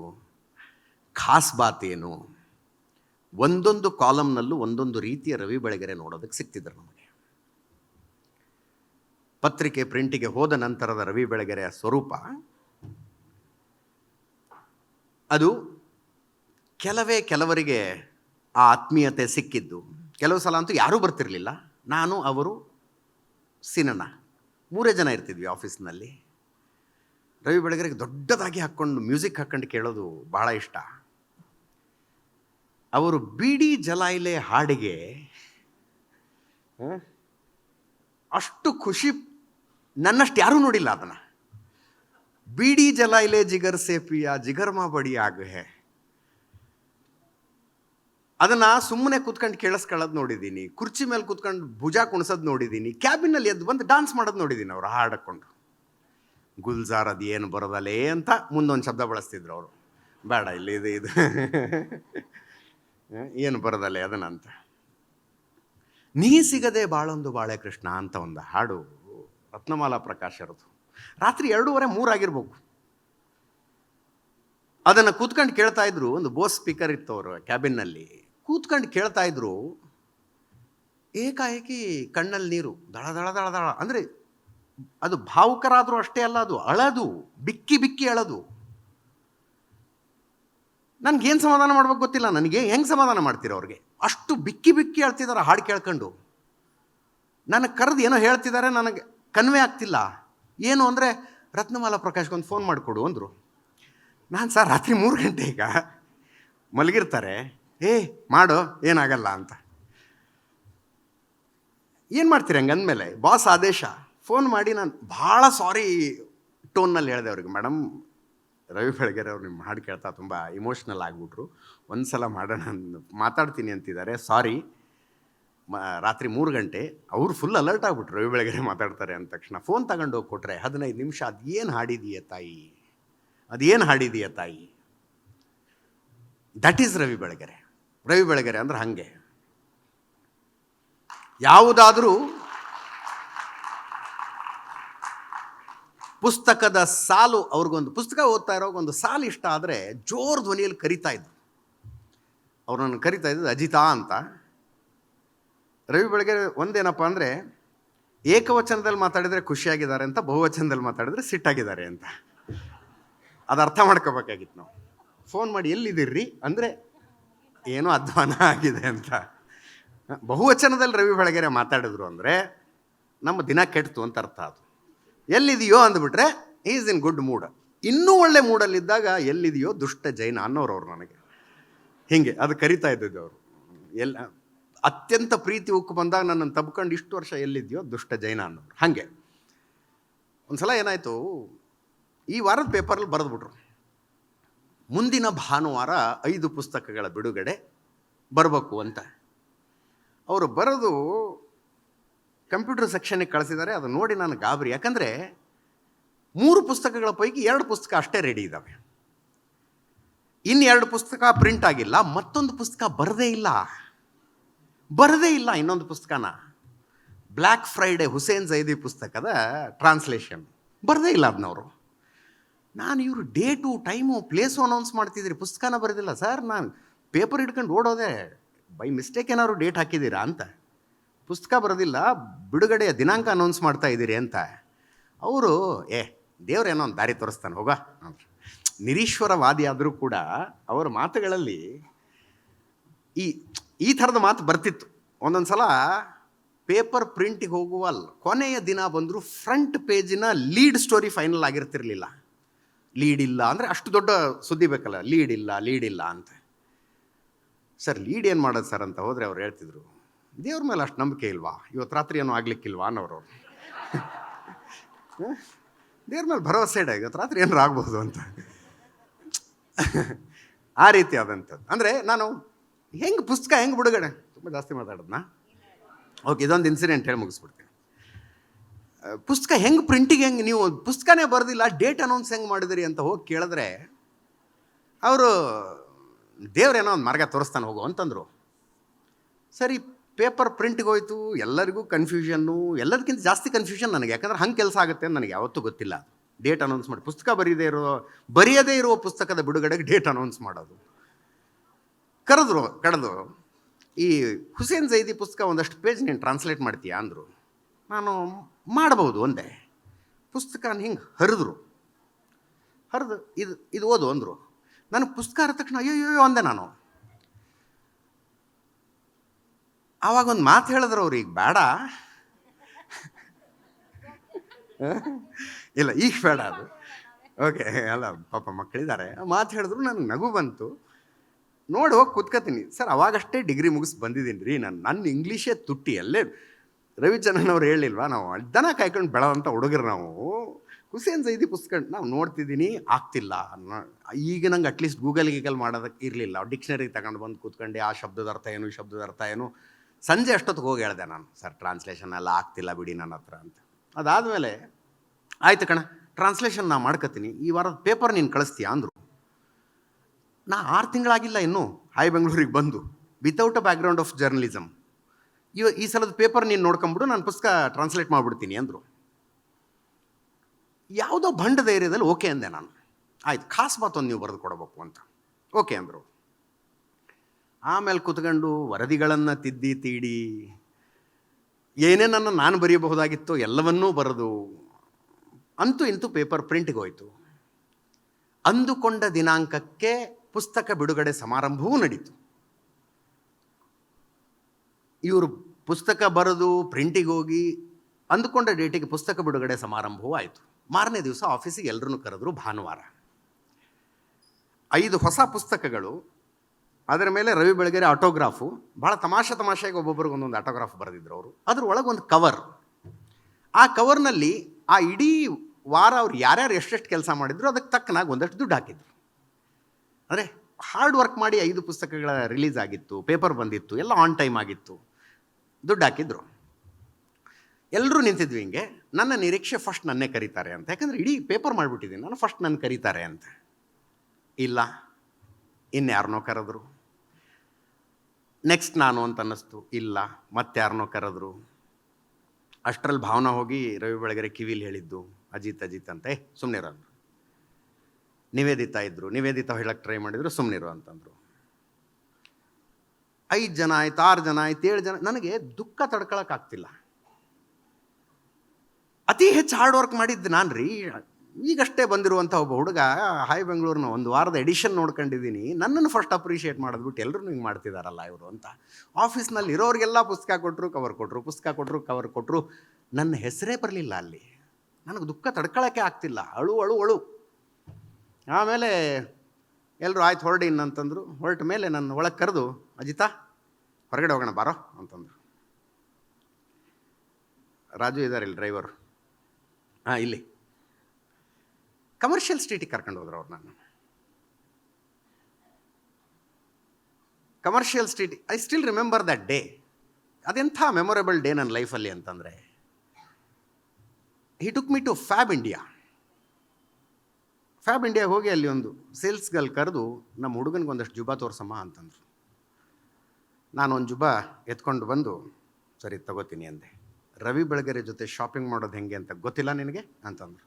A: ಖಾಸ್ ಬಾತ್ ಏನು, ಒಂದೊಂದು ಕಾಲಮ್ನಲ್ಲೂ ಒಂದೊಂದು ರೀತಿಯ ರವಿ ಬೆಳಗೆರೆ ನೋಡೋದಕ್ಕೆ ಸಿಕ್ತಿದ್ರು ನಮಗೆ. ಪತ್ರಿಕೆ ಪ್ರಿಂಟಿಗೆ ಹೋದ ನಂತರದ ರವಿ ಬೆಳಗೆರೆಯ ಸ್ವರೂಪ, ಅದು ಕೆಲವೇ ಕೆಲವರಿಗೆ ಆ ಆತ್ಮೀಯತೆ ಸಿಕ್ಕಿದ್ದು. ಕೆಲವು ಸಲ ಅಂತೂ ಯಾರೂ ಬರ್ತಿರಲಿಲ್ಲ. ನಾನು, ಅವರು ಸಿನನ ಮೂರೇ ಜನ ಇರ್ತಿದ್ವಿ ಆಫೀಸ್ನಲ್ಲಿ. ರವಿ ಬೆಳಗೆರೆಗೆ ದೊಡ್ಡದಾಗಿ ಹಾಕ್ಕೊಂಡು ಮ್ಯೂಸಿಕ್ ಹಾಕ್ಕೊಂಡು ಕೇಳೋದು ಬಹಳ ಇಷ್ಟ. ಅವರು ಬಿಡಿ ಜಲಾಯಿಲೆ ಹಾಡಿಗೆ? ಅಷ್ಟು ಖುಷಿ ನನ್ನಷ್ಟು ಯಾರೂ ನೋಡಿಲ್ಲ ಅದನ್ನು. ಬೀಡಿ ಜಲಾಯಿಲೆ ಜಿಗರ್ ಸೇಪಿಯ ಜಿಗರ್ಮಾ ಬಡಿ ಆಗ ಹೇ ಅದನ್ನ ಸುಮ್ಮನೆ ಕೂತ್ಕೊಂಡು ಕೇಳಿಸ್ಕೊಳ್ಳೋದು ನೋಡಿದ್ದೀನಿ ಕುರ್ಚಿ ಮೇಲೆ ಕೂತ್ಕೊಂಡು ಭುಜ ಕುಣಿಸೋದು ನೋಡಿದ್ದೀನಿ ಕ್ಯಾಬಿನಲ್ಲಿ ಎದ್ದು ಬಂದು ಡಾನ್ಸ್ ಮಾಡೋದು ನೋಡಿದ್ದೀನಿ ಅವರು, ಹಾಡಕ್ಕೊಂಡು. ಗುಲ್ಜಾರ್ ಅದು ಏನು ಬರೋದಲ್ಲೇ ಅಂತ ಮುಂದೊಂದು ಶಬ್ದ ಬಳಸ್ತಿದ್ರು ಅವರು. ಬೇಡ, ಇಲ್ಲಿ ಇದು ಇದು. ಏನು ಬರೋದಲ್ಲೇ ಅದನ್ನಂತ. ನೀ ಸಿಗದೆ ಬಾಳೊಂದು ಬಾಳೆ ಕೃಷ್ಣ ಅಂತ ಒಂದು ಹಾಡು ರತ್ನಮಾಲಾ ಪ್ರಕಾಶರದು ರಾತ್ರಿ ಎರಡೂವರೆ ಮೂರಾಗಿರ್ಬೇಕು ಅದನ್ನು ಕೂತ್ಕೊಂಡು ಕೇಳ್ತಾ ಇದ್ರು, ಒಂದು ಬೋಸ್ ಸ್ಪೀಕರ್ ಇತ್ತು ಅವರು ಕ್ಯಾಬಿನ್ನಲ್ಲಿ ಕೂತ್ಕೊಂಡು ಕೇಳ್ತಾ ಇದ್ರು, ಏಕಾಏಕಿ ಕಣ್ಣಲ್ಲಿ ನೀರು, ದಳ ದಳ ದಳ ದಳ, ಅಂದರೆ ಅದು ಭಾವುಕರಾದರೂ ಅಷ್ಟೇ ಅಲ್ಲ ಅದು, ಅಳದು, ಬಿಕ್ಕಿ ಬಿಕ್ಕಿ ಅಳದು. ನನಗೇನು ಸಮಾಧಾನ ಮಾಡ್ಬೇಕು ಗೊತ್ತಿಲ್ಲ, ನನಗೆ ಹೆಂಗೆ ಸಮಾಧಾನ ಮಾಡ್ತೀರ ಅವ್ರಿಗೆ? ಅಷ್ಟು ಬಿಕ್ಕಿ ಬಿಕ್ಕಿ ಅಳ್ತಿದ್ದಾರೆ ಹಾಡು ಕೇಳ್ಕೊಂಡು. ನನಗೆ ಕರೆದು ಏನೋ ಹೇಳ್ತಿದ್ದಾರೆ ನನಗೆ ಕನ್ವೆ ಆಗ್ತಿಲ್ಲ. ಏನು ಅಂದರೆ, ರತ್ನಮಾಲಾ ಪ್ರಕಾಶ್ಗೊಂದು ಫೋನ್ ಮಾಡಿಕೊಡು ಅಂದರು. ನಾನು ಸರ್ ರಾತ್ರಿ ಮೂರು ಗಂಟೆ ಈಗ ಮಲಗಿರ್ತಾರೆ. ಏ, ಮಾಡು, ಏನಾಗಲ್ಲ ಅಂತ. ಏನು ಮಾಡ್ತೀರಿ ಹಂಗೆ ಅಂದಮೇಲೆ ಬಾಸ್ ಆದೇಶ. ಫೋನ್ ಮಾಡಿ ನಾನು ಭಾಳ ಸಾರಿ ಟೋನ್ನಲ್ಲಿ ಹೇಳಿದೆ ಅವ್ರಿಗೆ. ಮೇಡಮ್ ರವಿ ಬೆಳಗೆರೆ ಅವ್ರು ನಿಮ್ಮ ಹಾಡು ಕೇಳ್ತಾ ತುಂಬ ಇಮೋಷ್ನಲ್ ಆಗಿಬಿಟ್ರು. ಒಂದು ಸಲ ಮಾಡೋಣ ಮಾತಾಡ್ತೀನಿ ಅಂತಿದ್ದಾರೆ. ಸಾರಿ ಮ, ರಾತ್ರಿ ಮೂರು ಗಂಟೆ. ಅವ್ರು ಫುಲ್ ಅಲರ್ಟ್ ಆಗ್ಬಿಟ್ರು. ರವಿ ಬೆಳಗೆರೆ ಮಾತಾಡ್ತಾರೆ ಅಂದ ತಕ್ಷಣ. ಫೋನ್ ತಗೊಂಡು ಹೋಗಿ ಕೊಟ್ರೆ, ಹದಿನೈದು ನಿಮಿಷ ಅದೇನು ಹಾಡಿದೀಯ ತಾಯಿ? ಅದೇನು ಹಾಡಿದೀಯ ತಾಯಿ? That is Ravi Belagere. Ravi Belagere ಅಂದ್ರೆ ಹಾಗೆ. ಯಾವುದಾದರೂ ಪುಸ್ತಕದ ಸಾಲು ಅವ್ರಿಗೊಂದು, ಪುಸ್ತಕ ಓದ್ತಾ ಇರೋ ಒಂದು ಸಾಲು ಇಷ್ಟ ಆದರೆ ಜೋರು ಧ್ವನಿಯಲ್ಲಿ ಕರಿತಾ ಇದ್ರು. ಅವ್ರು ಕರಿತಾ ಇದ್ದು ಅಜಿತಾ ಅಂತ. ರವಿ ಬೆಳಗೆರೆ ಒಂದೇನಪ್ಪ ಅಂದರೆ, ಏಕವಚನದಲ್ಲಿ ಮಾತಾಡಿದರೆ ಖುಷಿಯಾಗಿದ್ದಾರೆ ಅಂತ, ಬಹುವಚನದಲ್ಲಿ ಮಾತಾಡಿದರೆ ಸಿಟ್ಟಾಗಿದ್ದಾರೆ ಅಂತ. ಅದು ಅರ್ಥ ಮಾಡ್ಕೋಬೇಕಾಗಿತ್ತು ನಾವು. ಫೋನ್ ಮಾಡಿ ಎಲ್ಲಿದ್ದೀರ್ರಿ ಅಂದರೆ ಏನೋ ಅಧ್ವಾನ ಆಗಿದೆ ಅಂತ. ಬಹುವಚನದಲ್ಲಿ ರವಿ ಬೆಳಗೆರೆ ಮಾತಾಡಿದ್ರು ಅಂದರೆ, ನಮ್ಮ ದಿನ ಕೆಡ್ತು ಅಂತ ಅರ್ಥ ಅದು. ಎಲ್ಲಿದೆಯೋ ಅಂದ್ಬಿಟ್ರೆ ಈಸ್ ಇನ್ ಗುಡ್ ಮೂಡ್ ಇನ್ನೂ ಒಳ್ಳೆ ಮೂಡಲ್ಲಿದ್ದಾಗ ಎಲ್ಲಿದೆಯೋ ದುಷ್ಟ ಜೈನ ಅನ್ನೋರು ಅವರು ನನಗೆ. ಹೀಗೆ, ಅದು ಕರಿತಾ ಇದ್ದಿದ್ದು ಅವರು. ಎಲ್ಲ ಅತ್ಯಂತ ಪ್ರೀತಿ ಉಕ್ಕು ಬಂದಾಗ ನನ್ನನ್ನು ತಬ್ಕೊಂಡು ಇಷ್ಟು ವರ್ಷ ಎಲ್ಲಿದೆಯೋ ದುಷ್ಟ ಜೈನ ಅನ್ನೋರು. ಹಾಗೆ. ಒಂದು ಸಲ ಏನಾಯಿತು, ಈ ವಾರದ ಪೇಪರಲ್ಲಿ ಬರೆದ್ಬಿಟ್ರು. ಮುಂದಿನ ಭಾನುವಾರ ಐದು ಪುಸ್ತಕಗಳ ಬಿಡುಗಡೆ ಬರಬೇಕು ಅಂತ. ಅವರು ಬರೆದು ಕಂಪ್ಯೂಟರ್ ಸೆಕ್ಷನ್ಗೆ ಕಳಿಸಿದ್ದಾರೆ ಅದು ನೋಡಿ ನಾನು ಗಾಬರಿ. ಯಾಕಂದರೆ ಮೂರು ಪುಸ್ತಕಗಳ ಪೈಕಿ ಎರಡು ಪುಸ್ತಕ ಅಷ್ಟೇ ರೆಡಿ ಇದ್ದಾವೆ ಇನ್ನು ಎರಡು ಪುಸ್ತಕ ಪ್ರಿಂಟ್ ಆಗಿಲ್ಲ, ಮತ್ತೊಂದು ಪುಸ್ತಕ ಬರದೇ ಇಲ್ಲ. ಬರದೇ ಇಲ್ಲ ಇನ್ನೊಂದು ಪುಸ್ತಕನ. ಬ್ಲ್ಯಾಕ್ ಫ್ರೈಡೆ ಹುಸೇನ್ ಜೈದಿ ಪುಸ್ತಕದ ಟ್ರಾನ್ಸ್ಲೇಷನ್ ಬರದೇ ಇಲ್ಲ ಅದನ್ನವರು ನಾನು ಇವರು ಡೇಟು ಟೈಮು ಪ್ಲೇಸು ಅನೌನ್ಸ್ ಮಾಡ್ತಿದ್ದೀರಿ. ಪುಸ್ತಕನ ಬರೆದಿಲ್ಲ. ಸರ್ ನಾನು ಪೇಪರ್ ಹಿಡ್ಕೊಂಡು ಓಡೋದೆ ಬೈ ಮಿಸ್ಟೇಕ್ ಏನಾದ್ರು ಡೇಟ್ ಹಾಕಿದ್ದೀರಾ ಅಂತ. ಪುಸ್ತಕ ಬರೋದಿಲ್ಲ, ಬಿಡುಗಡೆಯ ದಿನಾಂಕ ಅನೌನ್ಸ್ ಮಾಡ್ತಾ ಇದ್ದೀರಿ ಅಂತ. ಅವರು, ಏ ದೇವ್ರೇನೋ ಒಂದು ದಾರಿ ತೋರಿಸ್ತಾನೆ, ಹೋಗ. ನಿರೀಶ್ವರವಾದಿ ಆದರೂ ಕೂಡ ಅವರ ಮಾತುಗಳಲ್ಲಿ ಈ ಈ ಥರದ ಮಾತು ಬರ್ತಿತ್ತು. ಒಂದೊಂದು ಸಲ ಪೇಪರ್ ಪ್ರಿಂಟಿಗೆ ಹೋಗುವ ಕೊನೆಯ ದಿನ ಬಂದರೂ ಫ್ರಂಟ್ ಪೇಜಿನ ಲೀಡ್ ಸ್ಟೋರಿ ಫೈನಲ್ ಆಗಿರ್ತಿರ್ಲಿಲ್ಲ. ಲೀಡ್ ಇಲ್ಲ ಅಂದರೆ ಅಷ್ಟು ದೊಡ್ಡ ಸುದ್ದಿ ಬೇಕಲ್ಲ ಲೀಡ್ ಇಲ್ಲ ಲೀಡ್ ಇಲ್ಲ ಅಂತ. ಸರ್, ಲೀಡ್ ಏನು ಮಾಡೋದು ಸರ್ ಅಂತ ಹೋದರೆ ಅವ್ರು ಹೇಳ್ತಿದ್ರು, ದೇವ್ರ ಮೇಲೆ ಅಷ್ಟು ನಂಬಿಕೆ ಇಲ್ವಾ? ಇವತ್ತು ರಾತ್ರಿ ಏನೂ ಆಗ್ಲಿಕ್ಕಿಲ್ವಾ ಅನ್ನೋರು? ದೇವ್ರ ಮೇಲೆ ಭರವಸೆ ಇಡ ಇವತ್ತು ರಾತ್ರಿ ಏನಾರು ಆಗ್ಬೋದು ಅಂತ. ಆ ರೀತಿ ಆದಂಥದ್ದು. ಅಂದರೆ ನಾನು ಹೆಂಗೆ, ಪುಸ್ತಕ ಹೆಂಗೆ ಬಿಡುಗಡೆ? ತುಂಬ ಜಾಸ್ತಿ ಮಾತಾಡೋದನ್ನ ಓಕೆ ಇದೊಂದು ಇನ್ಸಿಡೆಂಟ್ ಹೇಳಿ ಮುಗಿಸ್ಬಿಡ್ತೀನಿ. ಪುಸ್ತಕ ಹೆಂಗೆ ಪ್ರಿಂಟಿಗೆ ಹೆಂಗೆ ನೀವು ಪುಸ್ತಕನೇ ಬರೆದಿಲ್ಲ, ಡೇಟ್ ಅನೌನ್ಸ್ ಹೆಂಗೆ ಮಾಡಿದಿರಿ ಅಂತ ಹೋಗಿ ಕೇಳಿದ್ರೆ, ಅವರು ದೇವ್ರೇನೋ ಒಂದು ಮಾರ್ಗ ತೋರಿಸ್ತಾನೆ ಹೋಗು ಅಂತಂದರು. ಸರಿ, ಪೇಪರ್ ಪ್ರಿಂಟ್ಗೆ ಹೋಯ್ತು, ಎಲ್ಲರಿಗೂ ಕನ್ಫ್ಯೂಷನ್ನು ಎಲ್ಲದಕ್ಕಿಂತ ಜಾಸ್ತಿ ಕನ್ಫ್ಯೂಷನ್ ನನಗೆ, ಯಾಕಂದ್ರೆ ಹಂಗೆ ಕೆಲಸ ಆಗುತ್ತೆ ಅಂತ ನನಗೆ ಯಾವತ್ತೂ ಗೊತ್ತಿಲ್ಲ. ಡೇಟ್ ಅನೌನ್ಸ್ ಮಾಡಿ, ಪುಸ್ತಕ ಬರೀದೇ ಇರೋ, ಬರೆಯದೇ ಇರುವ ಪುಸ್ತಕದ ಬಿಡುಗಡೆಗೆ ಡೇಟ್ ಅನೌನ್ಸ್ ಮಾಡೋದು. ಕರೆದ್ರು ಕರೆದು ಈ ಹುಸೇನ್ ಜೈದಿ ಪುಸ್ತಕ ಒಂದಷ್ಟು ಪೇಜ್ ನೀನು ಟ್ರಾನ್ಸ್ಲೇಟ್ ಮಾಡ್ತೀಯಾ ಅಂದರು. ನಾನು ಮಾಡ್ಬೋದು ಒಂದೇ ಪುಸ್ತಕನ ಹಿಂಗೆ ಹರಿದ್ರು. ಹರಿದು ಇದು ಇದು ಓದು ಅಂದರು. ನನಗೆ ಪುಸ್ತಕ ಹರಿದ ತಕ್ಷಣ ಅಯ್ಯೋ ಅಂದೆ ನಾನು. ಆವಾಗ ಒಂದು ಮಾತು ಹೇಳಿದ್ರು ಅವ್ರು, ಈಗ ಬೇಡ ಇಲ್ಲ, ಈಗ ಬೇಡ ಅದು. ಓಕೆ, ಅಲ್ಲ, ಪಾಪ ಮಕ್ಕಳಿದ್ದಾರೆ ಮಾತು ಹೇಳಿದ್ರು, ನನಗೆ ನಗು ಬಂತು. ನೋಡಿ, ಹೋಗಿ ಕೂತ್ಕೋತೀನಿ. ಸರ್, ಅವಾಗಷ್ಟೇ ಡಿಗ್ರಿ ಮುಗಿಸಿ ಬಂದಿದ್ದೀನಿ ರೀ ನಾನು ನನ್ನ ಇಂಗ್ಲೀಷೇ ತುಟ್ಟಿ. ಅಲ್ಲೇ ರವಿಚಂದ್ರನ್ ಅವ್ರು ಹೇಳಿಲ್ವಾ, ನಾವು ದನ ಕಾಯ್ಕೊಂಡು ಬೆಳೆದಂಥ ಹುಡುಗರು ನಾವು, ಹುಸೇನ್ ಸೈದಿ ಪುಸ್ತಕ ನಾವು ನೋಡ್ತಿದ್ದೀನಿ, ಆಗ್ತಿಲ್ಲ. ಈಗ ನಂಗೆ ಅಟ್ಲೀಸ್ಟ್ ಗೂಗಲ್ ಗೀಗಲ್ ಮಾಡೋದಕ್ಕೆ ಇರಲಿಲ್ಲ. ಡಿಕ್ಷನರಿ ತಗೊಂಡು ಬಂದು ಕೂತ್ಕೊಂಡು, ಆ ಶಬ್ದದ ಅರ್ಥ ಏನು, ಈ ಶಬ್ದದ ಅರ್ಥ ಏನು. ಸಂಜೆ ಅಷ್ಟೊತ್ತಿಗೆ ಹೋಗಿ ಹೇಳ್ದೆ ನಾನು, ಸರ್ ಟ್ರಾನ್ಸ್ಲೇಷನ್ ಎಲ್ಲ ಆಗ್ತಿಲ್ಲ ಬಿಡಿ ನನ್ನ ಹತ್ರ ಅಂತ. ಅದಾದಮೇಲೆ, ಆಯ್ತು ಕಣ ಟ್ರಾನ್ಸ್ಲೇಷನ್ ನಾ ಮಾಡ್ಕೋತೀನಿ ಈ ವಾರದ ಪೇಪರ್ ನೀನು ಕಳಿಸ್ತೀಯಾ? ಅಂದರು. ನಾ ಆರು ತಿಂಗಳಾಗಿಲ್ಲ ಇನ್ನೂ, ಹಾಯ್ ಬೆಂಗಳೂರಿಗೆ ಬಂದು. Without a background of journalism ಇವ ಈ ಸಲದ ಪೇಪರ್ ನೀನು ನೋಡ್ಕೊಂಬಿಡು, ನಾನು ಪುಸ್ತಕ ಟ್ರಾನ್ಸ್ಲೇಟ್ ಮಾಡಿಬಿಡ್ತೀನಿ ಅಂದರು. ಯಾವುದೋ ಭಂಡ ಧೈರ್ಯದಲ್ಲಿ ಓಕೆ ಅಂದೆ ನಾನು. ಆಯ್ತು, ಖಾಸ್ ಮಾತೊಂದು ನೀವು ಬರೆದು ಕೊಡಬೇಕು ಅಂತ. ಓಕೆ ಅಂದರು. ಆಮೇಲೆ ಕುತ್ಕೊಂಡು ವರದಿಗಳನ್ನು ತಿದ್ದಿ ತೀಡಿ ಏನೇನನ್ನು ನಾನು ಬರೆಯಬಹುದಾಗಿತ್ತೋ ಎಲ್ಲವನ್ನೂ ಬರೆದು, ಅಂತೂ ಇಂತೂ ಪೇಪರ್ ಪ್ರಿಂಟ್ಗೆ ಹೋಯಿತು. ಅಂದುಕೊಂಡ ದಿನಾಂಕಕ್ಕೆ ಪುಸ್ತಕ ಬಿಡುಗಡೆ ಸಮಾರಂಭವೂ ನಡೀತು. ಇವರು ಪುಸ್ತಕ ಬರೆದು ಪ್ರಿಂಟಿಗೆ ಹೋಗಿ ಅಂದುಕೊಂಡ ಡೇಟಿಗೆ ಪುಸ್ತಕ ಬಿಡುಗಡೆ ಸಮಾರಂಭವೂ ಆಯಿತು. ಮಾರನೇ ದಿವಸ ಆಫೀಸಿಗೆ ಎಲ್ಲರನ್ನೂ ಕರೆದ್ರು ಭಾನುವಾರ. ಐದು ಹೊಸ ಪುಸ್ತಕಗಳು, ಅದರ ಮೇಲೆ ರವಿ ಬೆಳಗೆರೆ ಆಟೋಗ್ರಾಫು ಭಾಳ ತಮಾಷೆ ತಮಾಷೆಗೆ ಒಬ್ಬೊಬ್ಬರಿಗೆ ಒಂದೊಂದು ಆಟೋಗ್ರಾಫ್ ಬರೆದಿದ್ರು ಅವರು. ಅದ್ರ ಒಂದು ಕವರ್ ಆ ಕವರ್ನಲ್ಲಿ ಆ ಇಡೀ ವಾರ ಅವ್ರು ಯಾರ್ಯಾರು ಎಷ್ಟೆಷ್ಟು ಕೆಲಸ ಮಾಡಿದ್ರು ಅದಕ್ಕೆ ತಕ್ಕನಾಗಿ ಒಂದಷ್ಟು ದುಡ್ಡು ಹಾಕಿದ್ರು. ಅಂದರೆ ಹಾರ್ಡ್ ವರ್ಕ್ ಮಾಡಿ ಐದು ಪುಸ್ತಕಗಳ ರಿಲೀಸ್ ಆಗಿತ್ತು ಪೇಪರ್ ಬಂದಿತ್ತು, ಎಲ್ಲ ಆನ್ ಟೈಮ್ ಆಗಿತ್ತು. ದುಡ್ಡು ಹಾಕಿದ್ರು. ಎಲ್ಲರೂ ನಿಂತಿದ್ವಿ ಹಿಂಗೆ. ನನ್ನ ನಿರೀಕ್ಷೆ ಫಸ್ಟ್ ನನ್ನೇ ಕರೀತಾರೆ ಅಂತ. ಯಾಕಂದರೆ ಇಡೀ ಪೇಪರ್ ಮಾಡಿಬಿಟ್ಟಿದ್ದೀನಿ. ನಾನು ಫಸ್ಟ್ ನನ್ನ ಕರೀತಾರೆ ಅಂತ. ಇಲ್ಲ. ಇನ್ಯಾರನ್ನೋ ಕರೆದ್ರು. ನೆಕ್ಸ್ಟ್ ನಾನು ಅಂತ ಅನ್ನಿಸ್ತು. ಇಲ್ಲ. ಮತ್ತಾರನ್ನೋ ಕರೆದ್ರು. ಅಷ್ಟರಲ್ಲಿ ಭಾವನಾ ಹೋಗಿ ರವಿ ಬೆಳಗೆರೆ ಕಿವಿಲಿ ಹೇಳಿದ್ದು, ಅಜಿತ್ ಅಜಿತ್ ಅಂತ. ಸುಮ್ಮನೆ ಸುಮ್ಮನಿರು ಅಂದರು. ನಿವೇದಿತಾ ಇದ್ದರು ನಿವೇದಿತಾ ಹೇಳಕ್ಕೆ ಟ್ರೈ ಮಾಡಿದ್ರು ಸುಮ್ಮನಿರು ಅಂತಂದರು. ಐದು ಜನ ಆಯ್ತು, ಆರು ಜನ ಆಯ್ತು, ಏಳು ಜನ, ನನಗೆ ದುಃಖ ತಡ್ಕೊಳಕ್ಕಾಗ್ತಿಲ್ಲ ಅತಿ ಹೆಚ್ಚು ಹಾರ್ಡ್ ವರ್ಕ್ ಮಾಡಿದ್ದು ನಾನು ರೀ ಈಗಷ್ಟೇ ಬಂದಿರುವಂಥ ಒಬ್ಬ ಹುಡುಗ ಹಾಯ್ ಬೆಂಗಳೂರಿನ ಒಂದು ವಾರದ ಎಡಿಷನ್ ನೋಡ್ಕೊಂಡಿದ್ದೀನಿ. ನನ್ನನ್ನು ಫಸ್ಟ್ ಅಪ್ರಿಷಿಯೇಟ್ ಮಾಡಿದ್ಬಿಟ್ಟು ಎಲ್ಲರೂ ಹಿಂಗೆ ಮಾಡ್ತಿದ್ದಾರಲ್ಲ ಇವರು ಅಂತ. ಆಫೀಸ್ನಲ್ಲಿ ಇರೋರಿಗೆಲ್ಲ ಪುಸ್ತಕ ಕೊಟ್ಟರು ಕವರ್ ಕೊಟ್ಟರು ಪುಸ್ತಕ ಕೊಟ್ಟರು ಕವರ್ ಕೊಟ್ಟರು ನನ್ನ ಹೆಸರೇ ಬರಲಿಲ್ಲ ಅಲ್ಲಿ. ನನಗೆ ದುಃಖ ತಡ್ಕೊಳ್ಳೋಕ್ಕೆ ಆಗ್ತಿಲ್ಲ. ಅಳು ಅಳು ಅಳು. ಆಮೇಲೆ ಎಲ್ಲರೂ ಆಯ್ತು ಹೊರಡಿ ಅಂತಂದರು ಹೊರಟ ಮೇಲೆ ನನ್ನ ಒಳಗೆ ಕರೆದು, ಅಜಿತಾ, ಹೊರಗಡೆ ಹೋಗೋಣ, ಬಾರೋ, ಅಂತಂದರು. ರಾಜು ಇದ್ದಾರೆ ಇಲ್ಲಿ ಡ್ರೈವರು ಹಾಂ, ಇಲ್ಲಿ. ಕಮರ್ಷಿಯಲ್ ಸ್ಟ್ರೀಟಿಗೆ ಕರ್ಕೊಂಡು ಹೋದ್ರು ಅವ್ರು ನಾನು commercial street I still remember that day ಅದೆಂಥ memorable day ನನ್ನ ಲೈಫಲ್ಲಿ ಅಂತಂದರೆ he took me to Fab India Fab ಇಂಡಿಯಾಗೆ ಹೋಗಿ ಅಲ್ಲಿ ಒಂದು ಸೇಲ್ಸ್ಗಳು ಕರೆದು ನಮ್ಮ ಹುಡುಗನಿಗೆ ಒಂದಷ್ಟು ಜುಬಾ ತೋರ್ಸಮ್ಮ ಅಂತಂದರು. ನಾನು ಒಂದು ಜುಬಾ ಎತ್ಕೊಂಡು ಬಂದು, ಸರಿ ತಗೋತೀನಿ ಅಂದೆ. ರವಿ ಬೆಳಗೆರೆ ಜೊತೆ ಶಾಪಿಂಗ್ ಮಾಡೋದು ಹೆಂಗೆ ಅಂತ ಗೊತ್ತಿಲ್ಲ ನಿನಗೆ? ಅಂತಂದರು.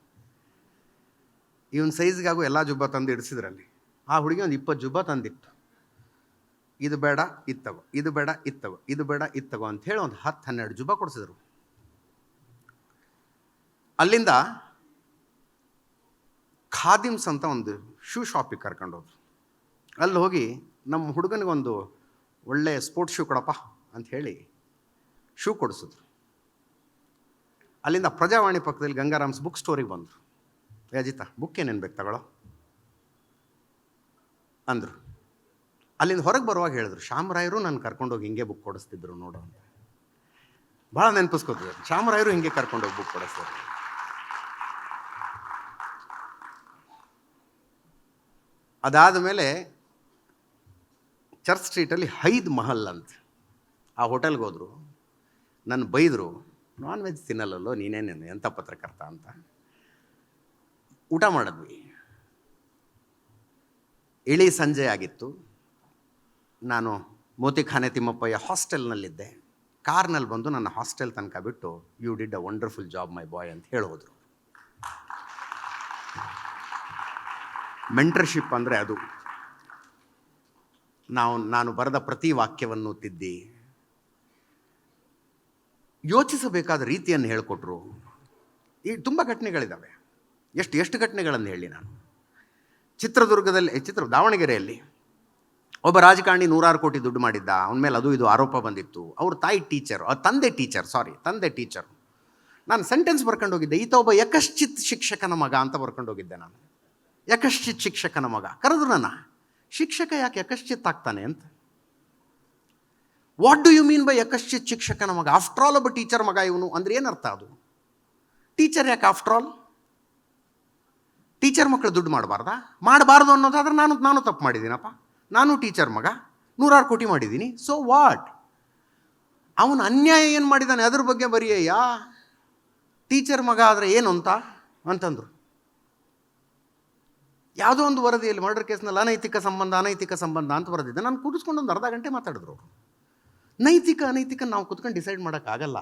A: ಇವನ್ ಸೈಜ್ಗಾಗೂ ಎಲ್ಲ ಜುಬ್ಬ ತಂದು ಇಡಿಸಿದ್ರಲ್ಲಿ. ಆ ಹುಡುಗಿ ಒಂದು ಇಪ್ಪತ್ತು ಜುಬ್ಬ ತಂದಿತ್ತು. ಇದು ಬೇಡ ಇತ್ತವ ಇದು ಬೇಡ ಇತ್ತವ ಇದು ಬೇಡ ಇತ್ತಗೋ ಹೇಳಿ ಒಂದು ಹತ್ತು ಹನ್ನೆರಡು ಜುಬ್ಬ ಕೊಡಿಸಿದ್ರು. ಅಲ್ಲಿಂದ ಖಾದಿಮ್ಸ್ ಅಂತ ಒಂದು ಶೂ ಶಾಪಿಗೆ ಕರ್ಕೊಂಡು ಅಲ್ಲಿ ಹೋಗಿ ನಮ್ಮ ಹುಡುಗನಿಗೊಂದು ಒಳ್ಳೆಯ ಸ್ಪೋರ್ಟ್ಸ್ ಶೂ ಕೊಡಪ್ಪ ಅಂತ ಹೇಳಿ ಶೂ ಕೊಡಿಸಿದ್ರು. ಅಲ್ಲಿಂದ ಪ್ರಜಾವಾಣಿ ಪಕ್ಕದಲ್ಲಿ ಗಂಗಾರಾಮ್ಸ್ ಬುಕ್ ಸ್ಟೋರಿಗೆ ಬಂದರು. ಅಜಿತ ಬುಕ್ ಏನೇನು ಬೇಕು ತಗೊಳ್ಳೋ? ಅಂದರು. ಅಲ್ಲಿಂದ ಹೊರಗೆ ಬರುವಾಗ ಹೇಳಿದ್ರು ಶಾಮರಾಯರು ನಾನು ಕರ್ಕೊಂಡೋಗಿ ಹಿಂಗೆ ಬುಕ್ ಕೊಡಿಸ್ತಿದ್ರು ನೋಡು ಅಂತ. ಭಾಳ ನೆನಪಿಸ್ಕೋತಿದ್ರು. ಶಾಮರಾಯರು ಹಿಂಗೆ ಕರ್ಕೊಂಡೋಗಿ ಬುಕ್ ಕೊಡಿಸ್ತಿದ್ರು ಅದಾದ ಮೇಲೆ ಚರ್ಚ್ ಸ್ಟ್ರೀಟಲ್ಲಿ ಹೈದ್ ಮಹಲ್ ಅಂತ. ಆ ಹೋಟೆಲ್ಗೆ ಹೋದರು. ನನ್ನ ಬೈದರು ನಾನ್ ವೆಜ್ ತಿನ್ನಲ್ಲಲ್ಲೋ ನೀನೇನೇನು ಎಂಥ ಪತ್ರಕರ್ತ ಅಂತ. ಊಟ ಮಾಡಿದ್ವಿ. ಇಳಿ ಸಂಜೆ ಆಗಿತ್ತು. ನಾನು ಮೋತಿಖಾನೆ ತಿಮ್ಮಪ್ಪಯ್ಯ ಹಾಸ್ಟೆಲ್ನಲ್ಲಿದ್ದೆ. ಕಾರ್ನಲ್ಲಿ ಬಂದು ನನ್ನ ಹಾಸ್ಟೆಲ್ ತನಕ ಬಿಟ್ಟು you did a wonderful job my boy ಅಂತ ಹೇಳೋದ್ರು ಮೆಂಟರ್ಶಿಪ್ ಅಂದರೆ ಅದು. ನಾವು, ನಾನು ಬರೆದ ಪ್ರತಿ ವಾಕ್ಯವನ್ನು ತಿದ್ದಿ ಯೋಚಿಸಬೇಕಾದ ರೀತಿಯನ್ನು ಹೇಳಿಕೊಟ್ರು. ಈ ತುಂಬ ಘಟನೆಗಳಿದ್ದಾವೆ ಎಷ್ಟು ಎಷ್ಟು ಘಟನೆಗಳನ್ನು ಹೇಳಿ ನಾನು. ಚಿತ್ರದುರ್ಗದಲ್ಲಿ ಚಿತ್ರ, ದಾವಣಗೆರೆಯಲ್ಲಿ. ಒಬ್ಬ ರಾಜಕಾರಣಿ ನೂರಾರು ಕೋಟಿ ದುಡ್ಡು ಮಾಡಿದ್ದ. ಅವನ ಮೇಲೆ ಅದು, ಇದು ಆರೋಪ ಬಂದಿತ್ತು. ಅವ್ರ ತಾಯಿ ಟೀಚರ್ ತಂದೆ ಟೀಚರ್, ಸಾರಿ, ತಂದೆ ಟೀಚರ್. ನಾನು ಸೆಂಟೆನ್ಸ್ ಬರ್ಕೊಂಡು ಹೋಗಿದ್ದೆ ಈತ ಒಬ್ಬ ಯಕಶ್ಚಿತ್ ಶಿಕ್ಷಕನ ಮಗ ಅಂತ ಬರ್ಕೊಂಡು ಹೋಗಿದ್ದೆ ನಾನು. ಯಕಶ್ಚಿತ್ ಶಿಕ್ಷಕನ ಮಗ. ಕರೆದ್ರು ನನ್ನ, ಶಿಕ್ಷಕ ಯಾಕೆ ಯಕಶ್ಚಿತ್ ಆಗ್ತಾನೆ ಅಂತ? What do you mean by ಯಕಶ್ಚಿತ್ ಶಿಕ್ಷಕನ ಮಗ? ಆಫ್ಟರ್ ಆಲ್ ಒಬ್ಬ ಟೀಚರ್ ಮಗ ಇವನು ಅಂದ್ರೆ ಏನರ್ಥ ಅದು? ಟೀಚರ್ ಯಾಕೆ ಆಫ್ಟರ್ ಆಲ್ ಟೀಚರ್ ಮಕ್ಕಳು ದುಡ್ಡು ಮಾಡಬಾರ್ದಾ? ಮಾಡಬಾರ್ದು ಅನ್ನೋದಾದ್ರೆ ನಾನು ನಾನು ತಪ್ಪು ಮಾಡಿದ್ದೀನಪ್ಪ. ನಾನು ಟೀಚರ್ ಮಗ. ನೂರಾರು ಕೋಟಿ ಮಾಡಿದ್ದೀನಿ. ಸೊ ವಾಟ್ ಅವನು ಅನ್ಯಾಯ ಏನು ಮಾಡಿದ್ದಾನೆ ಅದ್ರ ಬಗ್ಗೆ ಬರೆಯಯ್ಯ? ಟೀಚರ್ ಮಗ ಆದರೆ ಏನು ಅಂತ? ಅಂತಂದರು. ಯಾವುದೋ ಒಂದು ವರದಿಯಲ್ಲಿ ಮರ್ಡರ್ ಕೇಸ್ನಲ್ಲಿ ಅನೈತಿಕ ಸಂಬಂಧ ಅನೈತಿಕ ಸಂಬಂಧ ಅಂತ ವರದಿದೆ. ನಾನು ಕೂಡಿಸ್ಕೊಂಡು ಒಂದು ಅರ್ಧ ಗಂಟೆ ಮಾತಾಡಿದ್ರು ಅವರು. ನೈತಿಕ, ಅನೈತಿಕ ನಾವು ಕುತ್ಕೊಂಡು ಡಿಸೈಡ್ ಮಾಡೋಕ್ಕಾಗಲ್ಲ.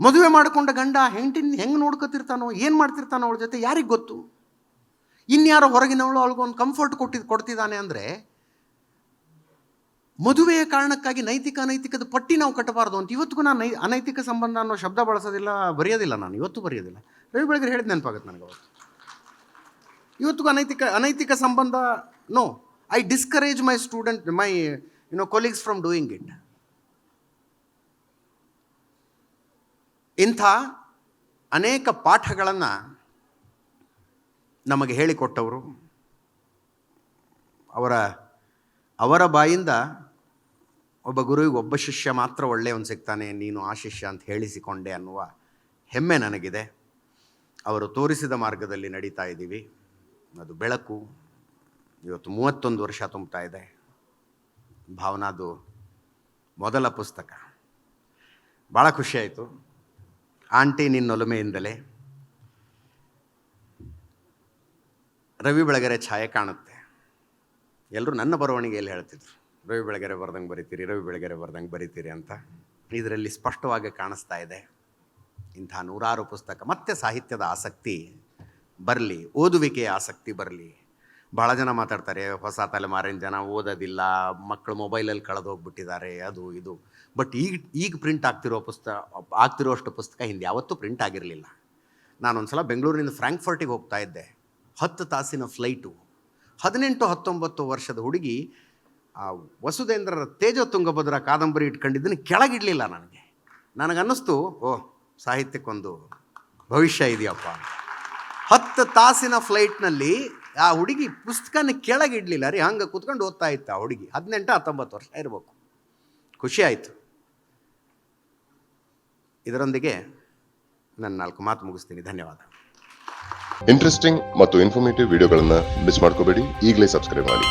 A: ಮದುವೆ ಮಾಡಿಕೊಂಡ ಗಂಡ ಹೆಂಟಿನ ಹೆಂಗೆ ನೋಡ್ಕೊತಿರ್ತಾನೋ, ಏನು ಮಾಡ್ತಿರ್ತಾನೋ ಅವಳ ಜೊತೆ ಯಾರಿಗೆ ಗೊತ್ತು? ಇನ್ಯಾರೋ ಹೊರಗಿನವಳು ಅವಳಿಗೊಂದು ಕಂಫರ್ಟ್ ಕೊಟ್ಟಿದ್ದು ಕೊಡ್ತಿದ್ದಾನೆ ಅಂದರೆ ಮದುವೆಯ ಕಾರಣಕ್ಕಾಗಿ ನೈತಿಕ, ಅನೈತಿಕದ ಪಟ್ಟಿ ನಾವು ಕಟ್ಟಬಾರ್ದು ಅಂತ ಇವತ್ತಿಗೂ ನಾನು ಅನೈತಿಕ ಸಂಬಂಧ ಅನ್ನೋ ಶಬ್ದ ಬಳಸೋದಿಲ್ಲ, ಬರೆಯೋದಿಲ್ಲ ನಾನು, ಇವತ್ತು ಬರೆಯೋದಿಲ್ಲ. ರವಿ ಬೆಳಗ್ಗೆ ಹೇಳಿದ ನೆನಪಾಗುತ್ತೆ ನನಗೆ ಅವತ್ತು. ಇವತ್ತಿಗೂ ಅನೈತಿಕ ಅನೈತಿಕ ಸಂಬಂಧ no I discourage my student my you know colleagues from doing it ಇಂಥ ಅನೇಕ ಪಾಠಗಳನ್ನು ನಮಗೆ ಹೇಳಿಕೊಟ್ಟವರು. ಅವರ ಅವರ ಬಾಯಿಂದ ಒಬ್ಬ ಗುರುವಿಗೆ ಒಬ್ಬ ಶಿಷ್ಯ ಮಾತ್ರ ಒಳ್ಳೆಯವನು ಸಿಗ್ತಾನೆ, ನೀನು ಆ ಶಿಷ್ಯ ಅಂತ ಹೇಳಿಸಿಕೊಂಡೆ ಅನ್ನುವ ಹೆಮ್ಮೆ ನನಗಿದೆ. ಅವರು ತೋರಿಸಿದ ಮಾರ್ಗದಲ್ಲಿ ನಡೀತಾ ಇದ್ದೀವಿ. ಅದು ಬೆಳಕು. ಇವತ್ತು ಮೂವತ್ತೊಂದು ವರ್ಷ ತುಂಬ್ತಾ ಇದೆ. ಭಾವನಾದು ಮೊದಲ ಪುಸ್ತಕ. ಭಾಳ ಖುಷಿಯಾಯಿತು ಆಂಟಿ ನಿನ್ನೊಲುಮೆಯಿಂದಲೇ ರವಿ ಬೆಳಗೆರೆ ಛಾಯೆ ಕಾಣುತ್ತೆ. ಎಲ್ಲರೂ ನನ್ನ ಬರವಣಿಗೆಯಲ್ಲಿ ಹೇಳ್ತಿದ್ರು? ರವಿ ಬೆಳಗೆರೆ ಬರ್ದಂಗೆ ಬರೀತೀರಿ, ರವಿ ಬೆಳಗೆರೆ ಬರ್ದಂಗೆ ಬರೀತೀರಿ ಅಂತ. ಇದರಲ್ಲಿ ಸ್ಪಷ್ಟವಾಗಿ ಕಾಣಿಸ್ತಾ ಇದೆ. ಇಂಥ ನೂರಾರು ಪುಸ್ತಕ, ಮತ್ತೆ ಸಾಹಿತ್ಯದ ಆಸಕ್ತಿ ಬರಲಿ, ಓದುವಿಕೆಯ ಆಸಕ್ತಿ ಬರಲಿ. ಭಾಳ ಜನ ಮಾತಾಡ್ತಾರೆ, ಹೊಸ ತಲೆಮಾರಿನ ಜನ ಓದೋದಿಲ್ಲ ಮಕ್ಕಳು ಮೊಬೈಲಲ್ಲಿ ಕಳೆದು ಹೋಗ್ಬಿಟ್ಟಿದ್ದಾರೆ, ಅದು ಇದು. ಬಟ್ ಈಗ ಈಗ ಪ್ರಿಂಟ್ ಆಗ್ತಿರೋ ಪುಸ್ತಕ ಆಗ್ತಿರೋಷ್ಟು ಪುಸ್ತಕ ಹಿಂದೆ ಯಾವತ್ತೂ ಪ್ರಿಂಟ್ ಆಗಿರಲಿಲ್ಲ. ನಾನೊಂದು ಸಲ ಬೆಂಗಳೂರಿನಿಂದ ಫ್ರ್ಯಾಂಕ್ಫರ್ಟಿಗೆ ಹೋಗ್ತಾ ಇದ್ದೆ. ಹತ್ತು ತಾಸಿನ ಫ್ಲೈಟು ಹದಿನೆಂಟು, ಹತ್ತೊಂಬತ್ತು ವರ್ಷದ ಹುಡುಗಿ, ಆ ವಸುಧೇಂದ್ರರ ತೇಜ ತುಂಗಭದ್ರ ಕಾದಂಬರಿ ಇಟ್ಕೊಂಡಿದ್ದನ್ನು ಕೆಳಗಿಡಲಿಲ್ಲ ನನಗೆ. ನನಗನ್ನಿಸ್ತು, ಓ, ಸಾಹಿತ್ಯಕ್ಕೊಂದು ಭವಿಷ್ಯ ಇದೆಯಪ್ಪ. ಹತ್ತು ತಾಸಿನ ಫ್ಲೈಟ್ನಲ್ಲಿ ಆ ಹುಡುಗಿ ಪುಸ್ತಕನ ಇಡ್ಲಿಲ್ಲ ರೀ ಹಂಗೆ ಕುತ್ಕೊಂಡು ಓದ್ತಾ ಇತ್ತು ಆ ಹುಡುಗಿ. ಹದಿನೆಂಟು, ಹತ್ತೊಂಬತ್ತು ವರ್ಷ ಇರಬೇಕು. ಖುಷಿ ಆಯಿತು. ಇದರೊಂದಿಗೆ ನನ್ನ ನಾಲ್ಕು ಮಾತು ಮುಗಿಸ್ತೀನಿ. ಧನ್ಯವಾದ.
B: ಇಂಟ್ರೆಸ್ಟಿಂಗ್ ಮತ್ತು ಇನ್ಫಾರ್ಮೇಟಿವ್ ವಿಡಿಯೋಗಳನ್ನು ಮಿಸ್ ಮಾಡ್ಕೋಬೇಡಿ. ಈಗಲೇ ಸಬ್ಸ್ಕ್ರೈಬ್ ಮಾಡಿ.